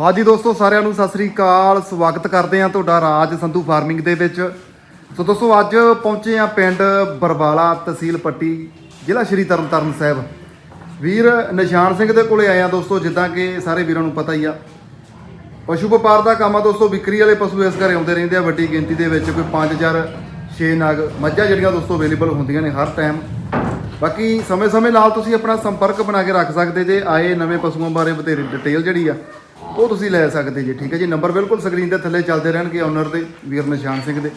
ਹਾਂਜੀ ਦੋਸਤੋ, ਸਾਰਿਆਂ ਨੂੰ ਸਤਿ ਸ੍ਰੀ ਅਕਾਲ। ਸਵਾਗਤ ਕਰਦੇ ਹਾਂ ਤੁਹਾਡਾ ਰਾਜ ਸੰਧੂ ਫਾਰਮਿੰਗ ਦੇ ਵਿੱਚ। ਸੋ ਦੋਸਤੋ, ਅੱਜ ਪਹੁੰਚੇ ਹਾਂ ਪਿੰਡ ਬਰਵਾਲਾ ਤਹਿਸੀਲ ਪੱਟੀ, ਜ਼ਿਲ੍ਹਾ ਸ਼੍ਰੀ ਤਰਨਤਾਰਨ ਸਾਹਿਬ। ਵੀਰ ਨਿਸ਼ਾਨ ਸਿੰਘ ਦੇ ਕੋਲੇ ਆਏ ਆ ਦੋਸਤੋ, ਜਿੱਦਾਂ ਕਿ ਸਾਰੇ ਵੀਰਾਂ ਨੂੰ ਪਤਾ ਹੀ ਆ। ਪਸ਼ੂ ਵਪਾਰ ਦਾ ਕੰਮ ਆ ਦੋਸਤੋ, ਵਿਕਰੀ ਵਾਲੇ ਪਸ਼ੂ ਇਸ ਘਰੇ ਆਉਂਦੇ ਰਹਿੰਦੇ ਆ। ਵੱਡੀ ਗਿਣਤੀ ਦੇ ਵਿੱਚ ਕੋਈ 5000 6 ਨਗ ਮੱਝਾਂ ਜਿਹੜੀਆਂ ਦੋਸਤੋ ਅਵੇਲੇਬਲ ਹੁੰਦੀਆਂ ਨੇ ਹਰ ਟਾਈਮ ਬਾਕੀ ਸਮੇਂ-ਸਮੇਂ ਨਾਲ ਤੁਸੀਂ ਆਪਣਾ ਸੰਪਰਕ ਬਣਾ ਕੇ ਰੱਖ ਸਕਦੇ ਜੇ ਆਏ ਨਵੇਂ ਪਸ਼ੂਆਂ ਬਾਰੇ ਬਥੇਰੀ ਡਿਟੇਲ ਜਿਹੜੀ ਆ। ਉਹ ਤੁਸੀਂ ਲੈ ਸਕਦੇ ਜੀ, ਠੀਕ ਹੈ ਜੀ। ਨੰਬਰ ਬਿਲਕੁਲ ਸਕਰੀਨ ਦੇ ਥੱਲੇ ਚੱਲਦੇ ਰਹਿਣਗੇ ਓਨਰ ਦੇ, ਵੀਰ ਨਿਸ਼ਾਨ ਸਿੰਘ ਦੇ।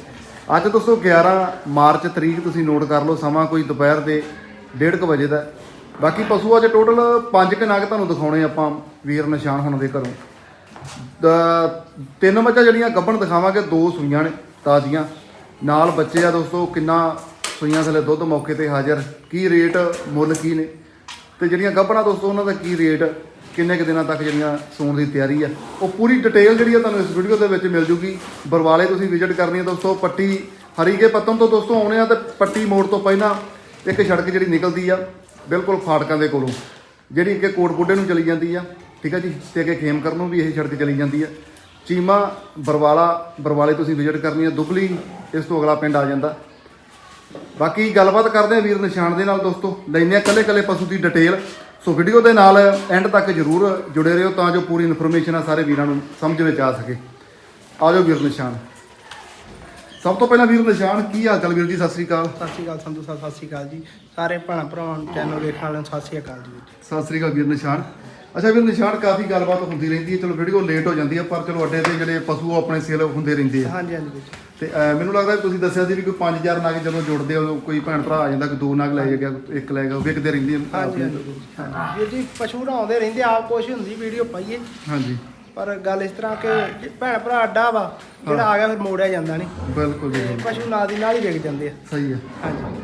ਅੱਜ ਦੋਸਤੋ 11 ਮਾਰਚ ਤਰੀਕ ਤੁਸੀਂ ਨੋਟ ਕਰ ਲਓ, ਸਮਾਂ ਕੋਈ ਦੁਪਹਿਰ ਦੇ 1:30 ਵਜੇ ਦਾ। ਬਾਕੀ ਪਸ਼ੂ ਅੱਜ ਟੋਟਲ 5 ਕਿ ਨਗ ਤੁਹਾਨੂੰ ਦਿਖਾਉਣੇ ਆਪਾਂ, ਵੀਰ ਨਿਸ਼ਾਨ ਹੁਣ ਦੇ ਘਰੋਂ। ਦ- ਤਿੰਨ ਮੱਝਾਂ ਜਿਹੜੀਆਂ ਗੱਭਣ ਦਿਖਾਵਾਂਗੇ, ਦੋ ਸੂਈਆਂ ਨੇ, ਤਾਜ਼ੀਆਂ। ਨਾਲ ਬੱਚੇ ਆ ਦੋਸਤੋ, ਕਿੰਨਾ ਸੂਈਆਂ ਥੱਲੇ ਦੁੱਧ ਮੌਕੇ ਤੇ ਹਾਜ਼ਰ। ਕੀ ਰੇਟ ਮੁੱਲ ਕੀ ਨੇ? ਤੇ ਜਿਹੜੀਆਂ ਗੱਭਣਾ ਦੋਸਤੋ, ਉਹਨਾਂ ਦਾ ਕੀ ਰੇਟ ਕਿੰਨੇ ਕੁ ਦਿਨਾਂ ਤੱਕ ਜਿਹੜੀਆਂ ਸੌਣ ਦੀ ਤਿਆਰੀ ਆ, ਉਹ ਪੂਰੀ ਡਿਟੇਲ ਜਿਹੜੀ ਆ ਤੁਹਾਨੂੰ ਇਸ ਵੀਡੀਓ ਦੇ ਵਿੱਚ ਮਿਲ ਜੂਗੀ। ਬਰਵਾਲੇ ਤੁਸੀਂ ਵਿਜ਼ਿਟ ਕਰਨੀ ਹੈ ਦੋਸਤੋ, ਪੱਟੀ ਹਰੀਕੇ ਪੱਤਨ ਤੋਂ ਦੋਸਤੋ ਆਉਣੇ ਆ ਤੇ ਪੱਟੀ ਮੋੜ ਤੋਂ ਪਹਿਲਾਂ ਇੱਕ ਸੜਕ ਜਿਹੜੀ ਨਿਕਲਦੀ ਆ, ਬਿਲਕੁਲ ਫਾਟਕਾਂ ਦੇ ਕੋਲੋਂ, ਜਿਹੜੀ ਕਿ ਕੋਟ ਬੁੱਢੇ ਨੂੰ ਚਲੀ ਜਾਂਦੀ ਆ, ਠੀਕ ਆ ਜੀ? ਤੇ ਅੱਗੇ ਖੇਮਕਰ ਨੂੰ ਵੀ ਇਹ ਸੜਕ ਚਲੀ ਜਾਂਦੀ ਆ। ਚੀਮਾ, ਬਰਵਾਲਾ, ਬਰਵਾਲੇ ਤੁਸੀਂ ਵਿਜ਼ਿਟ ਕਰਨੀ ਆ, ਦੁਬਲੀ, ਇਸ ਤੋਂ ਅਗਲਾ ਪਿੰਡ ਆ ਜਾਂਦਾ। ਬਾਕੀ ਗੱਲਬਾਤ ਕਰਦੇ ਆ ਵੀਰ ਨਿਸ਼ਾਨ ਦੇ ਨਾਲ ਦੋਸਤੋ ਲੈਨੇ ਆ ਕੱਲੇ ਕੱਲੇ ਪਸ਼ੂ ਦੀ ਡਿਟੇਲ ਸੋ ਵੀਡੀਓ ਦੇ ਨਾਲ ਐਂਡ ਤੱਕ ਜਰੂਰ ਜੁੜੇ ਰਹੋ ਤਾਂ ਜੋ ਪੂਰੀ ਇਨਫੋਰਮੇਸ਼ਨ ਆ ਸਾਰੇ ਵੀਰਾਂ ਨੂੰ ਸਮਝ ਵਿੱਚ ਆ ਸਕੇ। ਆ ਜਾਓ ਵੀਰ ਨਿਸ਼ਾਨ। ਸਭ ਤੋਂ ਪਹਿਲਾਂ ਵੀਰ ਨਿਸ਼ਾਨ ਕੀ ਹਾਲ ਚਾਲ ਵੀਰ ਜੀ? ਸਤਿ ਸ੍ਰੀ ਅਕਾਲ। ਸਤਿ ਸ਼੍ਰੀ ਅਕਾਲ ਸੰਧੂ ਸਾਹਿਬ ਸਤਿ ਸ਼੍ਰੀ ਅਕਾਲ ਜੀ। ਸਾਰੇ ਭੈਣਾਂ ਭਰਾਵਾਂ ਨੂੰ ਚੈਨਲ ਵੇਖਣ ਵਾਲਿਆਂ ਨੂੰ ਸਤਿ ਸ਼੍ਰੀ ਅਕਾਲ ਜੀ। ਸਤਿ ਸ੍ਰੀ ਅਕਾਲ ਵੀਰ ਨਿਸ਼ਾਨ। ਅੱਛਾ ਵੀਰ ਨਿਸ਼ਾਨ ਕਾਫੀ ਗੱਲਬਾਤ ਹੁੰਦੀ ਰਹਿੰਦੀ ਹੈ। ਚਲੋ ਵੀਡੀਓ ਲੇਟ ਹੋ ਜਾਂਦੀ ਹੈ ਪਰ ਚਲੋ ਅੱਡੇ ਤੇ ਜਿਹੜੇ ਪਸ਼ੂ ਆਪਣੇ ਸੇਲ ਹੁੰਦੇ ਰਹਿੰਦੇ ਆ। ਹਾਂਜੀ ਹਾਂਜੀ ਵੀਰ ਜੀ। ਤੇ ਅਹ, ਮੈਨੂੰ ਲੱਗਦਾ ਤੁਸੀਂ ਦੱਸਿਆ ਸੀ ਵੀ ਕੋਈ 5000 ਨਗ ਜਦੋਂ ਜੁੜਦੇ ਹੋ ਕੋਈ ਭੈਣ ਭਰਾ ਆ ਜਾਂਦਾ ਕੋਈ ਦੋ ਨਗ ਲੈ ਗਿਆ ਇੱਕ ਲੈ ਗਿਆ ਵਿਕਦੇ ਰਹਿੰਦੇ ਆ ਹਾਂਜੀ ਹਾਂਜੀ। ਹਾਂਜੀ। ਵੀਰ ਜੀ ਪਸ਼ੂ ਬਣਾਉਂਦੇ ਰਹਿੰਦੇ ਆਪ ਕੁਛ ਹੁੰਦੀ ਵੀਡੀਓ ਪਾਈਏ। ਹਾਂਜੀ। ਪਰ ਗੱਲ ਇਸ ਤਰ੍ਹਾਂ ਕਿ ਜੇ ਭੈਣ ਭਰਾ ਅੱਡਾ ਵਾ ਜਿਹੜਾ ਆ ਗਿਆ ਫਿਰ ਮੋੜਿਆ ਜਾਂਦਾ ਨਹੀਂ। ਬਿਲਕੁਲ ਜੀ ਬਿਲਕੁਲ। ਪਸ਼ੂ ਨਾਲ ਦੀ ਨਾਲ ਹੀ ਵਿਕ ਜਾਂਦੇ ਆ। ਸਹੀ ਹੈ ਹਾਂਜੀ।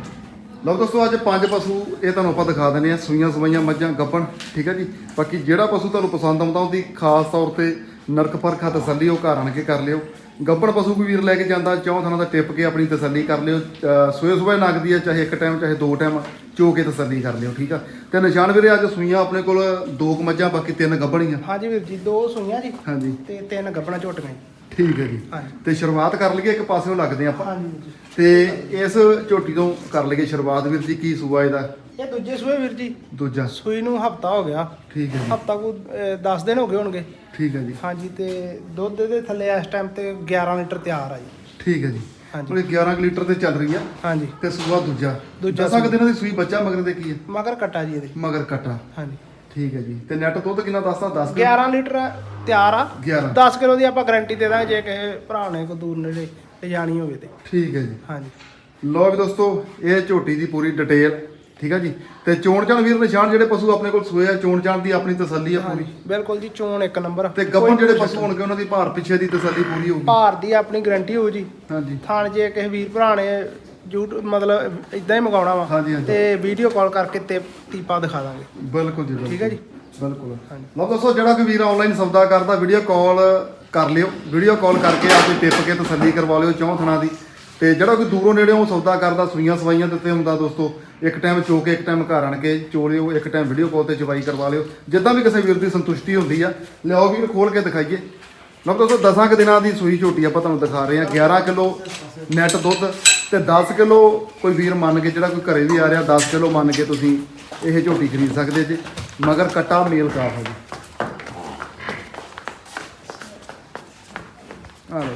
ਲਓ ਦੋਸਤੋ ਅੱਜ ਪੰਜ ਪਸ਼ੂ ਇਹ ਤੁਹਾਨੂੰ ਆਪਾਂ ਦਿਖਾ ਦਿੰਦੇ ਆ ਸੂਈਆਂ ਸਵਾਈਆਂ ਮੱਝਾਂ ਗੱਪਣ ਠੀਕ ਹੈ ਜੀ? ਬਾਕੀ ਜਿਹੜਾ ਪਸ਼ੂ ਤੁਹਾਨੂੰ ਪਸੰਦ ਆਉਂਦਾ ਉਹਦੀ ਖਾਸ ਤੌਰ ਤੇ ਨਰਕ ਪਰਖਾ ਤਸੱਲੀ ਉਹ ਘਰ ਆਣ ਕੇ ਕਰ ਲਿਓ। ਗੱਪਣ ਪਸ਼ੂ ਕੋਈ ਵੀਰ ਲੈ ਕੇ ਜਾਂਦਾ ਚੌਂ ਥਾਂ ਦਾ ਟਿਪ ਕੇ ਆਪਣੀ ਤਸੱਲੀ ਕਰ ਲਿਓ। ਸੋਏ ਸੋਏ ਨਗਦੀ ਆ ਚਾਹੇ ਇੱਕ ਟਾਈਮ ਚਾਹੇ ਦੋ ਟਾਈਮ ਚੋ ਕੇ ਤਸੱਲੀ ਕਰ ਲਿਓ ਠੀਕ ਆ? ਤੇ ਨਿਸ਼ਾਨ ਵੀਰੇ ਅੱਜ ਸੂਈਆਂ ਆਪਣੇ ਕੋਲ ਦੋ ਕੁ ਮੱਝਾਂ ਬਾਕੀ ਤਿੰਨ ਗੱਭਣੀਆਂ। ਹਾਂਜੀ ਵੀਰ ਜੀ ਦੋ ਸੂਈਆਂ ਜੀ ਹਾਂਜੀ। ਤੇ ਤਿੰਨ ਗੱਬਣਾ ਝੋਟੀਆਂ ਠੀਕ ਹੈ ਜੀ। ਤੇ ਸ਼ੁਰੂਆਤ ਕਰ ਲਈਏ ਇੱਕ ਪਾਸਿਓਂ ਲੱਗਦੇ ਆਪਾਂ। ਹਾਂਜੀ ਤੇ ਇਸ ਝੋਟੀ ਤੋਂ ਕਰ ਲਈਏ ਸ਼ੁਰੂਆਤ ਵੀਰ ਜੀ ਕੀ ਸੂਆ ਇਹਦਾ? ਇਹ ਦੂਜੇ ਸੂਏ ਵੀਰ ਜੀ। ਦੂਜਾ। ਸੂਈ ਨੂੰ ਹਫਤਾ ਹੋ ਗਿਆ। ਠੀਕ ਹੈ ਹਫਤਾ ਕੋ 10 ਦਿਨ ਹੋ ਗਏ ਹੋਣਗੇ। ਠੀਕ ਹੈ ਜੀ। ਹਾਂਜੀ ਤੇ ਦੁੱਧ ਦੇ ਥੱਲੇ ਇਸ ਟਾਈਮ ਤੇ 11 ਲੀਟਰ ਤਿਆਰ ਆ ਜੀ। ਠੀਕ ਹੈ ਜੀ। ਹਾਂਜੀ। ਉਹ 11 ਕੁ ਲੀਟਰ ਤੇ ਚੱਲ ਰਹੀ ਆ। ਹਾਂਜੀ। ਤੇ ਸੂਆ ਦੂਜਾ। ਦੂਜਾ ਦਸਾਂ ਕੁ। ਦਿਨਾਂ ਦੀ ਸੂਈ ਬੱਚਾ ਮਗਰ ਦੇ ਕੀ ਹੈ ਮਗਰ ਕੱਟਾ ਜੀ ਇਹਦੇ। ਮਗਰ ਕਟਾ। ਹਾਂਜੀ। ਠੀਕ ਹੈ ਜੀ। ਤੇ ਨੈਟ ਦੁੱਧ ਕਿੰਨਾ ਦੱਸਦਾ? 10 11 ਲੀਟਰ ਤਿਆਰ ਆ। 11 10 ਕਿਲੋ ਦੀ ਆਪਾਂ ਗਾਰੰਟੀ ਦੇ ਦਾਂਗੇ ਜੇ ਕਿਸੇ ਭਰਾ ਨੇ ਕੋ ਦੂਰ ਨੇੜੇ ਲਿਜਾਣੀ ਹੋਵੇ ਤੇ। ਠੀਕ ਹੈ ਜੀ। ਹਾਂਜੀ। ਲੋ ਵੀ ਦੋਸਤੋ ਇਹ ਝੋਟੀ ਦੀ ਪੂਰੀ ਡਿਟੇਲ ਠੀਕ ਹੈ ਜੀ? ਤੇ ਚੋਣ ਚਾਣ ਵੀਰ ਨਿਸ਼ਾਨ ਜਿਹੜੇ ਪਸ਼ੂ ਆਪਣੇ ਕੋਲ ਸੋਏ ਆ ਚੋਣ ਚਾਣ ਦੀ ਆਪਣੀ ਤਸੱਲੀ ਆ ਪੂਰੀ? ਬਿਲਕੁਲ ਜੀ ਚੋਣ ਇੱਕ ਨੰਬਰ ਤੇ ਗੱਭਣ ਜਿਹੜੇ ਪਸ਼ੂ ਹੋਣਗੇ ਉਹਨਾਂ ਦੀ ਭਾਰ ਪਿੱਛੇ ਦੀ ਤਸੱਲੀ ਪੂਰੀ ਹੋਊਗੀ। ਭਾਰ ਦੀ ਆਪਣੀ ਗਾਰੰਟੀ ਹੋਊ ਜੀ। ਹਾਂਜੀ। ਥਾਣ ਜੇ ਕਿਸੇ ਵੀਰ ਭਰਾ ਨੇ YouTube ਮਤਲਬ ਇਦਾਂ ਹੀ ਮੰਗਾਉਣਾ ਵਾ ਹਾਂਜੀ, ਹਾਂਜੀ। ਤੇ ਵੀਡੀਓ ਕਾਲ ਕਰਕੇ ਤੇ ਟੀਪਾ ਦਿਖਾ ਦਾਂਗੇ। ਬਿਲਕੁਲ ਜੀ ਬਿਲਕੁਲ। ਠੀਕ ਹੈ ਜੀ। ਬਿਲਕੁਲ। ਲਓ ਦੋਸਤੋ ਜਿਹੜਾ ਕੋਈ ਵੀਰ ਆਨਲਾਈਨ ਸੌਦਾ ਕਰਦਾ ਵੀਡੀਓ ਕਾਲ ਕਰ ਲਿਓ। ਵੀਡੀਓ ਕਾਲ ਕਰਕੇ ਆਪੇ ਟਿਪ ਕੇ ਤਸੱਲੀ ਕਰਵਾ ਲਿਓ ਚੌਂ ਥਣਾ ਦੀ। ਤੇ ਜਿਹੜਾ ਕੋਈ ਦੂਰੋਂ ਨੇੜੇੋਂ ਸੌਦਾ ਕਰਦਾ ਸੂਈਆਂ ਸਵਾਈਆਂ ਦੇ ਉੱਤੇ ਹੁੰਦਾ ਦੋਸਤੋ ਇੱਕ ਟਾਈਮ ਚੋ ਕੇ ਇੱਕ ਟਾਈਮ ਘਰ ਆਣ ਕੇ ਚੋ ਲਿਓ, ਇੱਕ ਟਾਈਮ ਵੀਡੀਓ ਕਾਲ ਤੇ ਚਵਾਈ ਕਰਵਾ ਲਿਓ। ਜਿੱਦਾਂ ਵੀ ਕਿਸੇ ਵੀਰ ਦੀ ਸੰਤੁਸ਼ਟੀ ਹੁੰਦੀ ਆ, ਲਿਆਓ ਵੀਰ, ਖੋਲ ਕੇ ਦਿਖਾਈਏ। ਲਓ ਦੋਸਤੋ, ਦਸਾਂ ਕੁ ਦਿਨਾਂ ਦੀ ਸੂਈ ਝੋਟੀ ਆਪਾਂ ਤੁਹਾਨੂੰ ਦਿਖਾ ਰਹੇ ਹਾਂ। 11 ਕਿਲੋ ਨੈਟ ਦੁੱਧ ਤੇ 10 ਕਿਲੋ ਕੋਈ ਵੀਰ ਮੰਨ ਕੇ ਜਿਹੜਾ ਕੋਈ ਘਰੇ ਵੀ ਆ ਰਿਹਾ 10 ਕਿਲੋ ਮੰਨ ਕੇ ਤੁਸੀਂ ਇਹ ਝੋਟੀ ਖਰੀਦ ਸਕਦੇ ਜੇ। ਮਗਰ ਕਟਾ ਮੇਲ ਕਾਫ ਹੈ ਜੀ। ਆ ਲਓ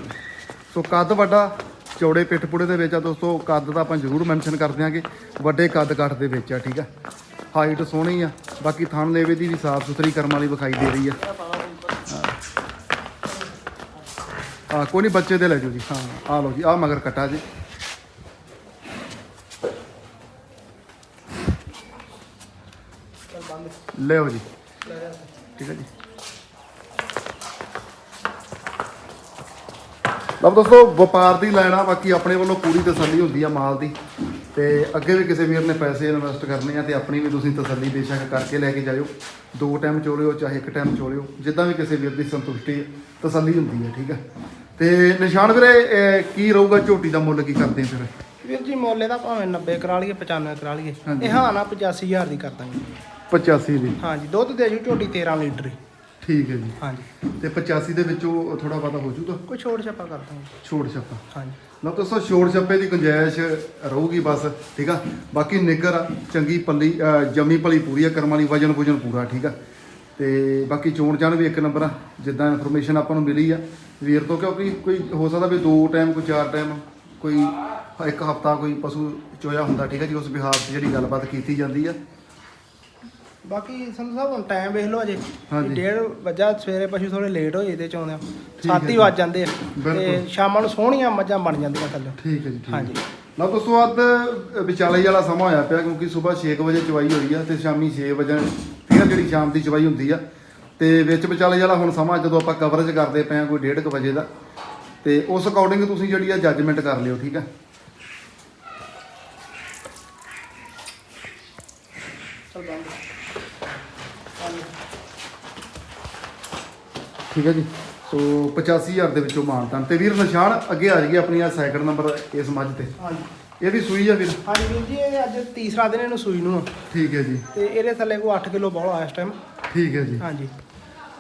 ਸੋ ਕੱਦ ਵੱਡਾ ਚੌੜੇ ਪਿੱਠ ਪੁੜੇ ਦੇ ਵਿੱਚ ਆ ਦੋਸਤੋ, ਕੱਦ ਤਾਂ ਆਪਾਂ ਜ਼ਰੂਰ ਮੈਂਸ਼ਨ ਕਰ ਦਿਆਂਗੇ। ਵੱਡੇ ਕੱਦ ਕੱਟ ਦੇ ਵਿੱਚ ਆ, ਠੀਕ ਆ? ਹਾਈਟ ਸੋਹਣੀ ਆ, ਬਾਕੀ ਥਣ ਲੇਵੇ ਦੀ ਵੀ ਸਾਫ਼ ਸੁਥਰੀ ਕਰਮ ਵਾਲੀ ਵਿਖਾਈ ਦੇ ਰਹੀ ਆ। ਆ ਕੋਈ ਨਹੀਂ ਬੱਚੇ ਦੇ ਲੈ ਜਾਓ ਜੀ। ਹਾਂ ਆ ਲਓ ਜੀ ਆ ਮਗਰ ਕਟਾ ਜੀ। ਲਿਓ ਜੀ। ਠੀਕ ਹੈ ਜੀ। ਲਓ ਦੋਸਤੋ ਵਪਾਰ ਦੀ ਲੈਣਾ ਬਾਕੀ ਆਪਣੇ ਵੱਲੋਂ ਪੂਰੀ ਤਸੱਲੀ ਹੁੰਦੀ ਆ ਮਾਲ ਦੀ। ਤੇ ਅੱਗੇ ਵੀ ਕਿਸੇ ਵੀਰ ਨੇ ਪੈਸੇ ਇਨਵੈਸਟ ਕਰਨੇ ਆ ਤੇ ਆਪਣੀ ਵੀ ਤੁਸੀਂ ਤਸੱਲੀ ਬੇਸ਼ੱਕ ਕਰਕੇ ਲੈ ਕੇ ਜਾਇਓ। ਦੋ ਟਾਈਮ ਚੋਲਿਓ ਚਾਹੇ ਇੱਕ ਟਾਈਮ ਚੋਲਿਓ ਜਿੱਦਾਂ ਵੀ ਕਿਸੇ ਵੀਰ ਦੀ ਸੰਤੁਸ਼ਟੀ ਤਸੱਲੀ ਹੁੰਦੀ ਹੈ ਠੀਕ ਆ? ਤੇ ਨਿਸ਼ਾਨ ਵੀਰੇ ਕੀ ਰਹੂਗਾ ਝੋਟੀ ਦਾ ਮੁੱਲ ਕੀ ਕਰਦੇ ਆ ਫਿਰ? ਵੀਰ ਜੀ ਮੋਲੇ ਦਾ ਭਾਵੇਂ 90 ਕਰਾ ਲਈਏ 95 ਕਰਾ ਲਈਏ। ਇਹ ਹਾਂ ਨਾ 85000 ਦੀ ਕਰ ਦਾਂਗੇ। 85 ਦੀ। ਹਾਂਜੀ ਦੁੱਧ ਦੇ ਜੂ ਝੋਟੀ 13 ਲੀਟਰ ਹੀ। ਠੀਕ ਹੈ ਜੀ। ਹਾਂਜੀ। ਤੇ 85 ਦੇ ਵਿੱਚੋਂ ਥੋੜਾ ਬਹੁਤਾ ਹੋ ਜੂਗਾ ਕੋਈ ਛੋਟ ਛਾਪਾ ਕਰ ਦਾਂਗੇ। ਛੋੜ ਛੱਪਾ। ਹਾਂਜੀ। ਲਓ ਦੋਸਤੋ ਛੋੜ ਛੱਪੇ ਦੀ ਗੁੰਜਾਇਸ਼ ਰਹੂਗੀ ਬਸ ਠੀਕ ਆ? ਬਾਕੀ ਨਿੱਗਰ ਆ, ਚੰਗੀ ਪੱਲੀ ਅ, ਜੰਮੀ ਪਲੀ ਪੂਰੀ ਆ ਕਰਮ ਵਾਲੀ ਵਜਨ ਵਜਨ ਪੂਰਾ ਠੀਕ ਆ? ਤੇ ਬਾਕੀ ਚੋਣ ਚਾਣ ਵੀ ਇੱਕ ਨੰਬਰ ਆ ਜਿੱਦਾਂ ਇਨਫੋਰਮੇਸ਼ਨ ਆਪਾਂ ਨੂੰ ਮਿਲੀ ਆ। ਵੀਰ ਤੋਂ ਕਿਉਂਕਿ ਕੋਈ ਹੋ ਸਕਦਾ ਵੀ ਦੋ ਟਾਈਮ ਕੋਈ ਚਾਰ ਟਾਈਮ ਕੋਈ ਇੱਕ ਹਫਤਾ ਕੋਈ ਪਸ਼ੂ ਚੋਇਆ ਹੁੰਦਾ ਠੀਕ ਆ ਜੀ? ਉਸ ਵਿਹਾਰ 'ਚ ਜਿਹੜੀ ਗੱਲਬਾਤ ਕੀਤੀ ਜਾਂਦੀ ਆ। ਬਾਕੀ ਸੰਧੂ ਸਾਹਿਬ ਹੁਣ ਟਾਈਮ ਵੇਖ ਲਓ ਅਜੇ ਹਾਂਜੀ। ਡੇਢ ਵਜਾ ਸਵੇਰੇ ਪਸ਼ੂ ਥੋੜੇ ਲੇਟ ਹੋ ਜਾਂਦੇ ਚੋਂਦੇ ਆ। ਹੈ ਸੱਤ ਜੀ। ਵੱਜ ਜਾਂਦੇ ਆ। ਬਿਲਕੁਲ। ਤੇ ਸ਼ਾਮਾਂ ਨੂੰ ਸੋਹਣੀਆਂ ਮੱਝਾਂ ਬਣ ਜਾਂਦੀਆਂ ਥੱਲੇ। ਠੀਕ ਹੈ ਜੀ ਠੀਕ ਹੈ। ਹਾਂਜੀ। ਲਓ ਦੋਸਤੋ ਅੱਧ ਵਿਚਾਲੇ ਵਾਲਾ ਸਮਾਂ ਹੋਇਆ ਪਿਆ ਕਿਉਂਕਿ ਸਵੇਰ 6 ਵਜੇ ਚਵਾਈ ਹੋਈ ਆ ਤੇ ਸ਼ਾਮੀ 6 ਵਜੇ ਫਿਰ ਜਿਹੜੀ ਸ਼ਾਮ ਦੀ ਚਵਾਈ ਹੁੰਦੀ ਆ। ਤੇ ਵਿੱਚ ਵਿਚਾਲੇ ਵਾਲਾ ਹੁਣ ਸਮਾਂ ਜਦੋਂ ਆਪਾਂ ਕਵਰੇਜ ਕਰਦੇ ਪਏ ਆ ਕੋਈ 1:30 ਵਜੇ ਦਾ। ਤੇ ਉਸ ਅਕੋਰਡਿੰਗ ਤੁਸੀਂ ਜਿਹੜੀ ਆ ਜੱਜਮੈਂਟ ਕਰ ਲਿਓ ਠੀਕ ਆ? ਚਲ ਬੰਦ। ਠੀਕ ਹੈ ਜੀ। ਸੋ 85000 ਦੇ ਵਿੱਚੋਂ ਮਾਨਤਾਨ ਤੇ। ਵੀਰ ਨਿਸ਼ਾਨ ਅੱਗੇ ਆ ਜਾਈਏ ਆਪਣੀ ਆ ਸੈਕਿੰਡ ਨੰਬਰ ਇਸ ਮੱਝ ਤੇ। ਹਾਂਜੀ। ਇਹ ਵੀ ਸੂਈ ਆ ਵੀਰ? ਹਾਂਜੀ ਵੀਰ ਜੀ ਇਹ ਅੱਜ ਤੀਸਰਾ ਦਿਨ ਇਹਨੂੰ ਸੂਈ ਨੂੰ ਆ। ਠੀਕ ਹੈ ਜੀ। ਤੇ ਇਹਦੇ ਥੱਲੇ ਕੋ 8 ਕਿਲੋ ਬੌਲਾ ਇਸ ਟਾਈਮ ਠੀਕ ਹੈ ਜੀ। ਹਾਂਜੀ।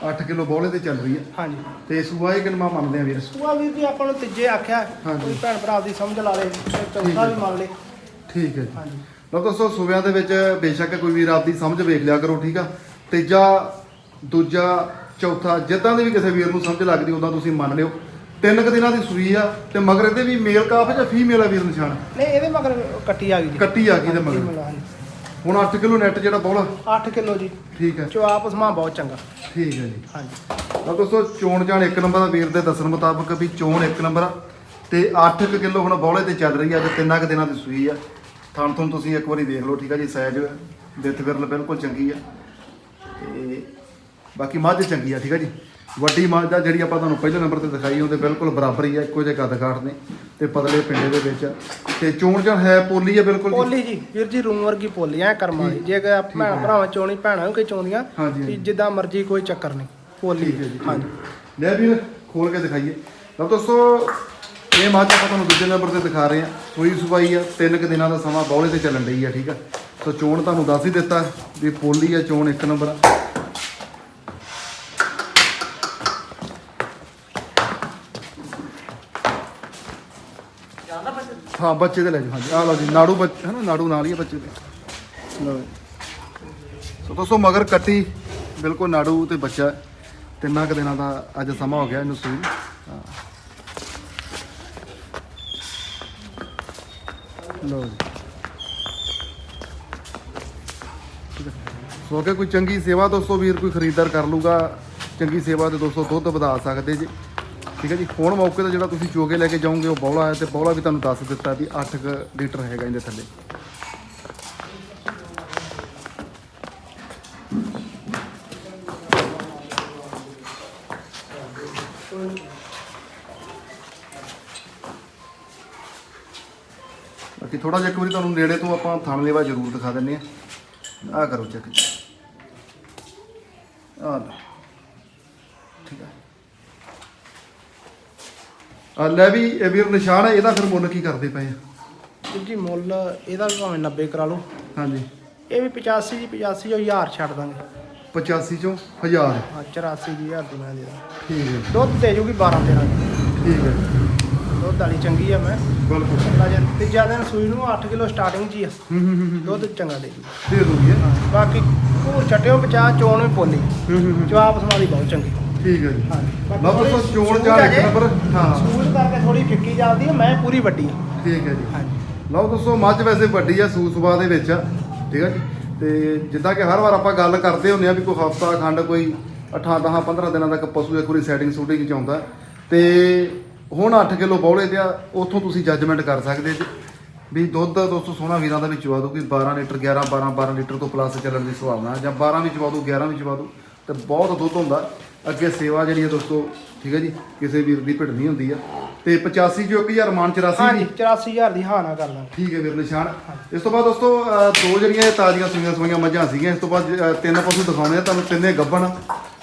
8 ਕਿਲੋ ਬੋਲੇ ਤੇ ਚੱਲ ਰਹੀ ਆ। ਹਾਂਜੀ। ਤੇ ਸੂਆ ਇਹ ਕਿੰਨਾ ਮੰਨਦੇ ਆ ਵੀਰ? ਸੂਆ ਵੀਰ ਜੀ ਆਪਾਂ ਨੂੰ ਤੀਜੇ ਆਖਿਆ। ਹਾਂਜੀ। ਕੋਈ ਭੈਣ ਭਰਾ ਦੀ ਸਮਝ ਲਾ ਲੇ ਤੇ ਚੌਥਾ ਹੈ। ਵੀ ਮੰਨ ਲੇ। ਠੀਕ ਹੈ ਜੀ। ਹਾਂਜੀ। ਲਓ ਦੋਸਤੋ ਸੂਬਿਆਂ ਦੇ ਵਿੱਚ ਬੇਸ਼ੱਕ ਕੋਈ ਵੀਰ ਆਪਦੀ ਸਮਝ ਵੇਖ ਲਿਆ ਕਰੋ ਠੀਕ ਆ। ਤੀਜਾ ਦੂਜਾ ਚੌਥਾ ਜਿੱਦਾਂ ਦੇ ਵੀ ਕਿਸੇ ਵੀਰ ਨੂੰ ਸਮਝ ਲੱਗਦੀ ਉਦਾਂ ਤੁਸੀਂ ਮੰਨ ਲਿਓ। ਤਿੰਨ ਕੁ ਦਿਨਾਂ ਦੀ ਸੂਈ ਆ ਤੇ ਮਗਰ ਇਹਦੇ ਵੀ ਮੇਲ ਕਾਫ ਜਾਂ ਫੀਮੇਲ ਆ ਵੀਰ ਨਿਸ਼ਾਨ? ਨਹੀਂ ਇਹਦੇ ਮਗਰ ਕੱਟੀ ਆ ਗਈ ਜੀ। ਕੱਟੀ ਆ ਗਈ ਇਹਦੇ ਮਗਰ। ਹੁਣ 8 ਕਿਲੋ ਨੈਟ ਜਿਹੜਾ ਬੋਲਾ। 8 ਕਿਲੋ ਜੀ। ਠੀਕ ਹੈ। ਚੁਆਪ ਸਮਾਂ ਬਹੁਤ ਚੰਗਾ। ਠੀਕ ਹੈ ਜੀ। ਹਾਂਜੀ। ਲਓ ਦੋਸਤੋ ਚੋਣ ਜਾਣ ਇੱਕ ਨੰਬਰ ਦਾ ਵੀਰ ਦੇ ਦੱਸਣ ਮੁਤਾਬਕ ਵੀ ਚੋਣ ਇੱਕ ਨੰਬਰ ਆ। ਤੇ 8 ਕੁ ਕਿਲੋ ਹੁਣ ਬੋਲੇ ਤੇ ਚੱਲ ਰਹੀ ਆ ਅੱਜ ਤਿੰਨਾਂ ਕੁ ਦਿਨਾਂ ਦੀ ਸੂਈ ਆ। ਥਣ ਤੋਂ ਤੁਸੀਂ ਇੱਕ ਵਾਰੀ ਦੇਖ ਲਓ ਠੀਕ ਆ ਜੀ ਸਾਈਜ਼ ਦਿੱਤ ਵਿਰਲ ਬਿਲਕੁਲ ਚੰਗੀ ਆ। ਤੇ ਬਾਕੀ ਮੱਝ ਚੰਗੀ ਆ ਠੀਕ ਆ ਜੀ। ਵੱਡੀ ਮੱਝ ਆ ਜਿਹੜੀ ਆਪਾਂ ਤੁਹਾਨੂੰ ਪਹਿਲੇ ਨੰਬਰ ਤੇ ਦਿਖਾਈ ਉਹਦੇ ਬਿਲਕੁਲ ਬਰਾਬਰ ਹੀ ਆ ਇੱਕੋ ਜਿਹੇ ਕੱਦ ਕਾਠ ਨੇ ਤੇ ਪਤਲੇ ਪਿੰਡੇ ਦੇ ਵਿੱਚ। ਆ। ਤੇ ਚੋਣ ਜਾਣ ਹੈ ਪੋਲੀ ਆ ਬਿਲਕੁਲ ਜੀ? ਪੋਲੀ ਜੀ ਵੀਰ ਜੀ ਰੂਮ ਵਰਗੀ ਪੋਲੀ ਐ ਕਰਮ ਵਾਲੀ। ਜੇ ਕਿ ਆਪ ਭੈਣ ਭਰਾਵਾਂ ਚੋਣੀ ਭੈਣਾਂ ਵੀ ਕੋਈ ਚੋਂਦੀਆਂ ਹਾਂਜੀ, ਵੀ ਹਾਂਜੀ। ਜਿੱਦਾਂ ਮਰਜ਼ੀ ਕੋਈ ਚੱਕਰ ਨਹੀਂ ਪੋਲੀ। ਠੀਕ ਹੈ ਜੀ, ਠੀਕ ਹਾਂਜੀ। ਲੈ ਵੀਰ ਖੋਲ ਕੇ ਦਿਖਾਈਏ। ਲਓ ਦੋਸਤੋ ਇਹ ਮੱਝ ਆਪਾਂ ਤੁਹਾਨੂੰ ਦੂਜੇ ਨੰਬਰ ਤੇ ਦਿਖਾ ਰਹੇ ਹਾਂ ਸੂਈ ਸੁਬਾਈ ਆ ਤਿੰਨ ਕੁ ਦਿਨਾਂ ਦਾ ਸਮਾਂ ਬੌਲੇ ਤੇ ਚੱਲਣ ਰਹੀ ਆ ਠੀਕ ਆ। ਸੋ ਚੋਣ ਤੁਹਾਨੂੰ ਦੱਸ ਹੀ ਦਿੱਤਾ ਵੀ ਪੋਲੀ ਆ ਚੋਣ ਇੱਕ ਨੰਬਰ ਆ। ਹਾਂ, ਬੱਚੇ ਦੇ ਲੈ ਜਾਓ, ਹਾਂਜੀ। ਆ ਲਓ ਜੀ, ਨਾੜੂ ਬੱਚੇ, ਹੈ ਨਾ, ਨਾੜੂ ਨਾਲ ਹੀ ਹੈ ਬੱਚੇ ਦੇ। ਲਓ ਜੀ। ਸੋ ਦੋਸਤੋ, ਮਗਰ ਕੱਟੀ, ਬਿਲਕੁਲ ਨਾੜੂ ਤੇ ਬੱਚਾ। ਹੈ। ਤਿੰਨਾਂ ਕੁ ਦਿਨਾਂ ਦਾ ਅੱਜ ਸਮਾਂ ਹੋ ਗਿਆ ਇਹਨੂੰ ਸੂਈ ਨੂੰ। ਹਾਂ। ਲਓ ਜੀ। ਸੋ ਕਿ ਕੋਈ ਚੰਗੀ ਸੇਵਾ ਦੋਸਤੋ, ਵੀਰ ਕੋਈ ਖਰੀਦਦਾਰ ਕਰ ਲੂਗਾ। ਚੰਗੀ ਸੇਵਾ ਤੇ ਦੋਸਤੋ ਦੁੱਧ ਵਧਾ ਸਕਦੇ ਜੀ। ਠੀਕ ਹੈ ਜੀ ਹੁਣ ਮੌਕੇ ਤੇ ਜਿਹੜਾ ਤੁਸੀਂ ਚੋਗੇ ਲੈ ਕੇ ਜਾਓਗੇ, ਉਹ ਬੌਲਾ ਹੈ ਤੇ ਬੌਲਾ ਵੀ ਤੁਹਾਨੂੰ ਦੱਸ ਦਿੱਤਾ ਵੀ 8 ਲੀਟਰ ਹੈਗਾ ਇਹਦੇ ਥੱਲੇ। ਬਾਕੀ ਥੋੜਾ ਜਿਹਾ ਇੱਕ ਵਾਰੀ ਤੁਹਾਨੂੰ ਨੇੜੇ ਤੋਂ ਆਪਾਂ ਥਣ ਲੇਵਾ ਜ਼ਰੂਰ ਦਿਖਾ ਦਿੰਨੇ ਆ ਆ ਕਰੋ ਚੈੱਕ ਆ ਲਓ ਠੀਕ ਆ ਆ ਲੈ ਵੀ ਇਹ ਵੀਰ ਨਿਸ਼ਾਨ ਹੈ ਇਹਦਾ ਫਿਰ ਮੁੱਲ ਕੀ ਕਰਦੇ ਪਏ ਆ? ਵੀਰ ਜੀ ਮੁੱਲ ਇਹਦਾ ਵੀ ਭਾਵੇਂ 90 ਕਰਾ ਲਓ। ਹਾਂਜੀ। ਇਹ ਵੀ 85 ਜੀ 85 ਜੋ 1000 ਛੱਡ ਦਾਂਗੇ। 85 ਚੋਂ 1000 ਹਾਂ 84 ਜੀ 1000 ਦੀ ਮੈਂ ਦੇ ਦਾਂ ਠੀਕ ਹੈ। ਦੁੱਧ ਦੇ ਜੂਗੀ 12 13 ਠੀਕ ਹੈ। ਦੁੱਧ ਵਾਲੀ ਚੰਗੀ ਆ ਮੈਂ। ਬਿਲਕੁਲ। ਚੰਗਾ ਜੇ ਤੀਜਾ ਦਿਨ ਸੂਈ ਨੂੰ 8 ਕਿਲੋ ਸਟਾਰਟਿੰਗ ਜੀ ਆ। ਹੂੰ ਹੂੰ ਹੂੰ, ਹੂੰ। ਦੁੱਧ ਚੰਗਾ ਦੇ ਜੂ ਦੇ ਦੂਗੀ। ਇਹ। ਬਾਕੀ ਘੂਰ ਛੱਟਿਓ ਬਚਾ ਚੋਣ ਵੀ ਪੋਲੀ। ਹੂੰ ਹੂੰ ਹੂੰ। ਜਵਾਬ ਸਮਾਦੀ ਬਹੁਤ ਚੰਗੀ। ਠੀਕ ਹੈ ਜੀ। ਹਾਂਜੀ ਲਓ ਦੋਸਤੋ ਚੋਣ ਚਾਰ ਇੱਕ ਨੰਬਰ ਹਾਂ। ਸੂਲ ਕਰਕੇ ਥੋੜੀ ਫਿੱਕੀ ਜਾਂਦੀ ਹੈ ਮੈਂ ਪੂਰੀ ਵੱਡੀ ਆ। ਠੀਕ ਹੈ ਜੀ। ਹਾਂਜੀ। ਲਓ ਦੋਸਤੋ ਮੱਝ ਵੈਸੇ ਵੱਡੀ ਆ ਸੂਸਵਾ ਦੇ ਵਿੱਚ ਠੀਕ ਆ ਜੀ। ਤੇ ਜਿੱਦਾਂ ਕਿ ਹਰ ਵਾਰ ਆਪਾਂ ਗੱਲ ਕਰਦੇ ਹੁੰਦੇ ਆ ਵੀ ਕੋਈ ਹਫਤਾ ਖੰਡ ਕੋਈ 8 10 15 ਦਿਨਾਂ ਤੱਕ ਪਸ਼ੂ ਇੱਕ ਵਾਰੀ ਸੈਟਿੰਗ ਸ਼ੂਟਿੰਗ ਚ ਆਉਂਦਾ। ਤੇ ਹੁਣ 8 ਕਿਲੋ ਬੌਲੇ ਤੇ ਆ ਉੱਥੋਂ ਤੁਸੀਂ ਜੱਜਮੈਂਟ ਕਰ ਸਕਦੇ ਜੀ। ਵੀ ਦੁੱਧ ਦੋਸਤੋ ਸੋਹਣਾ ਵੀਰਾਂ ਦਾ ਵੀ ਚਵਾ ਦੂ ਕਿ 12 ਲੀਟਰ 11 12 12 ਲੀਟਰ ਤੋਂ ਪਲੱਸ ਚੱਲਣ ਦੀ ਸੰਭਾਵਨਾ ਜਾਂ 12 ਵੀ ਚਵਾ ਦੂ 11 ਵੀ ਚਵਾ ਦੂ ਤੇ ਬਹੁਤ ਦੁੱਧ ਹੁੰਦਾ। ਅੱਗੇ ਸੇਵਾ ਜਿਹੜੀ ਹੈ ਦੋਸਤੋ ਠੀਕ ਹੈ ਜੀ ਕਿਸੇ ਵੀਰ ਦੀ ਭਿੜਨੀ ਹੁੰਦੀ ਆ। ਤੇ 85 ਜੋ 1000 ਮਾਨ 84 ਹਾਂਜੀ 84000 ਦੀ ਹਾਂ ਨਾ ਕਰ ਲਾਂਗੇ ਠੀਕ ਹੈ ਵੀਰ ਨਿਸ਼ਾਨ। ਇਸ ਤੋਂ ਬਾਅਦ ਦੋਸਤੋ ਅਹ ਦੋ ਜਿਹੜੀਆਂ ਇਹ ਤਾਜ਼ੀਆਂ ਸੂਈਆਂ ਸੂਈਆਂ ਮੱਝਾਂ ਸੀਗੀਆਂ ਇਸ ਤੋਂ ਬਾਅਦ ਅਹ ਤਿੰਨ ਪਸ਼ੂ ਦਿਖਾਉਣੇ ਆ ਤੁਹਾਨੂੰ ਤਿੰਨੇ ਗੱਭਣ।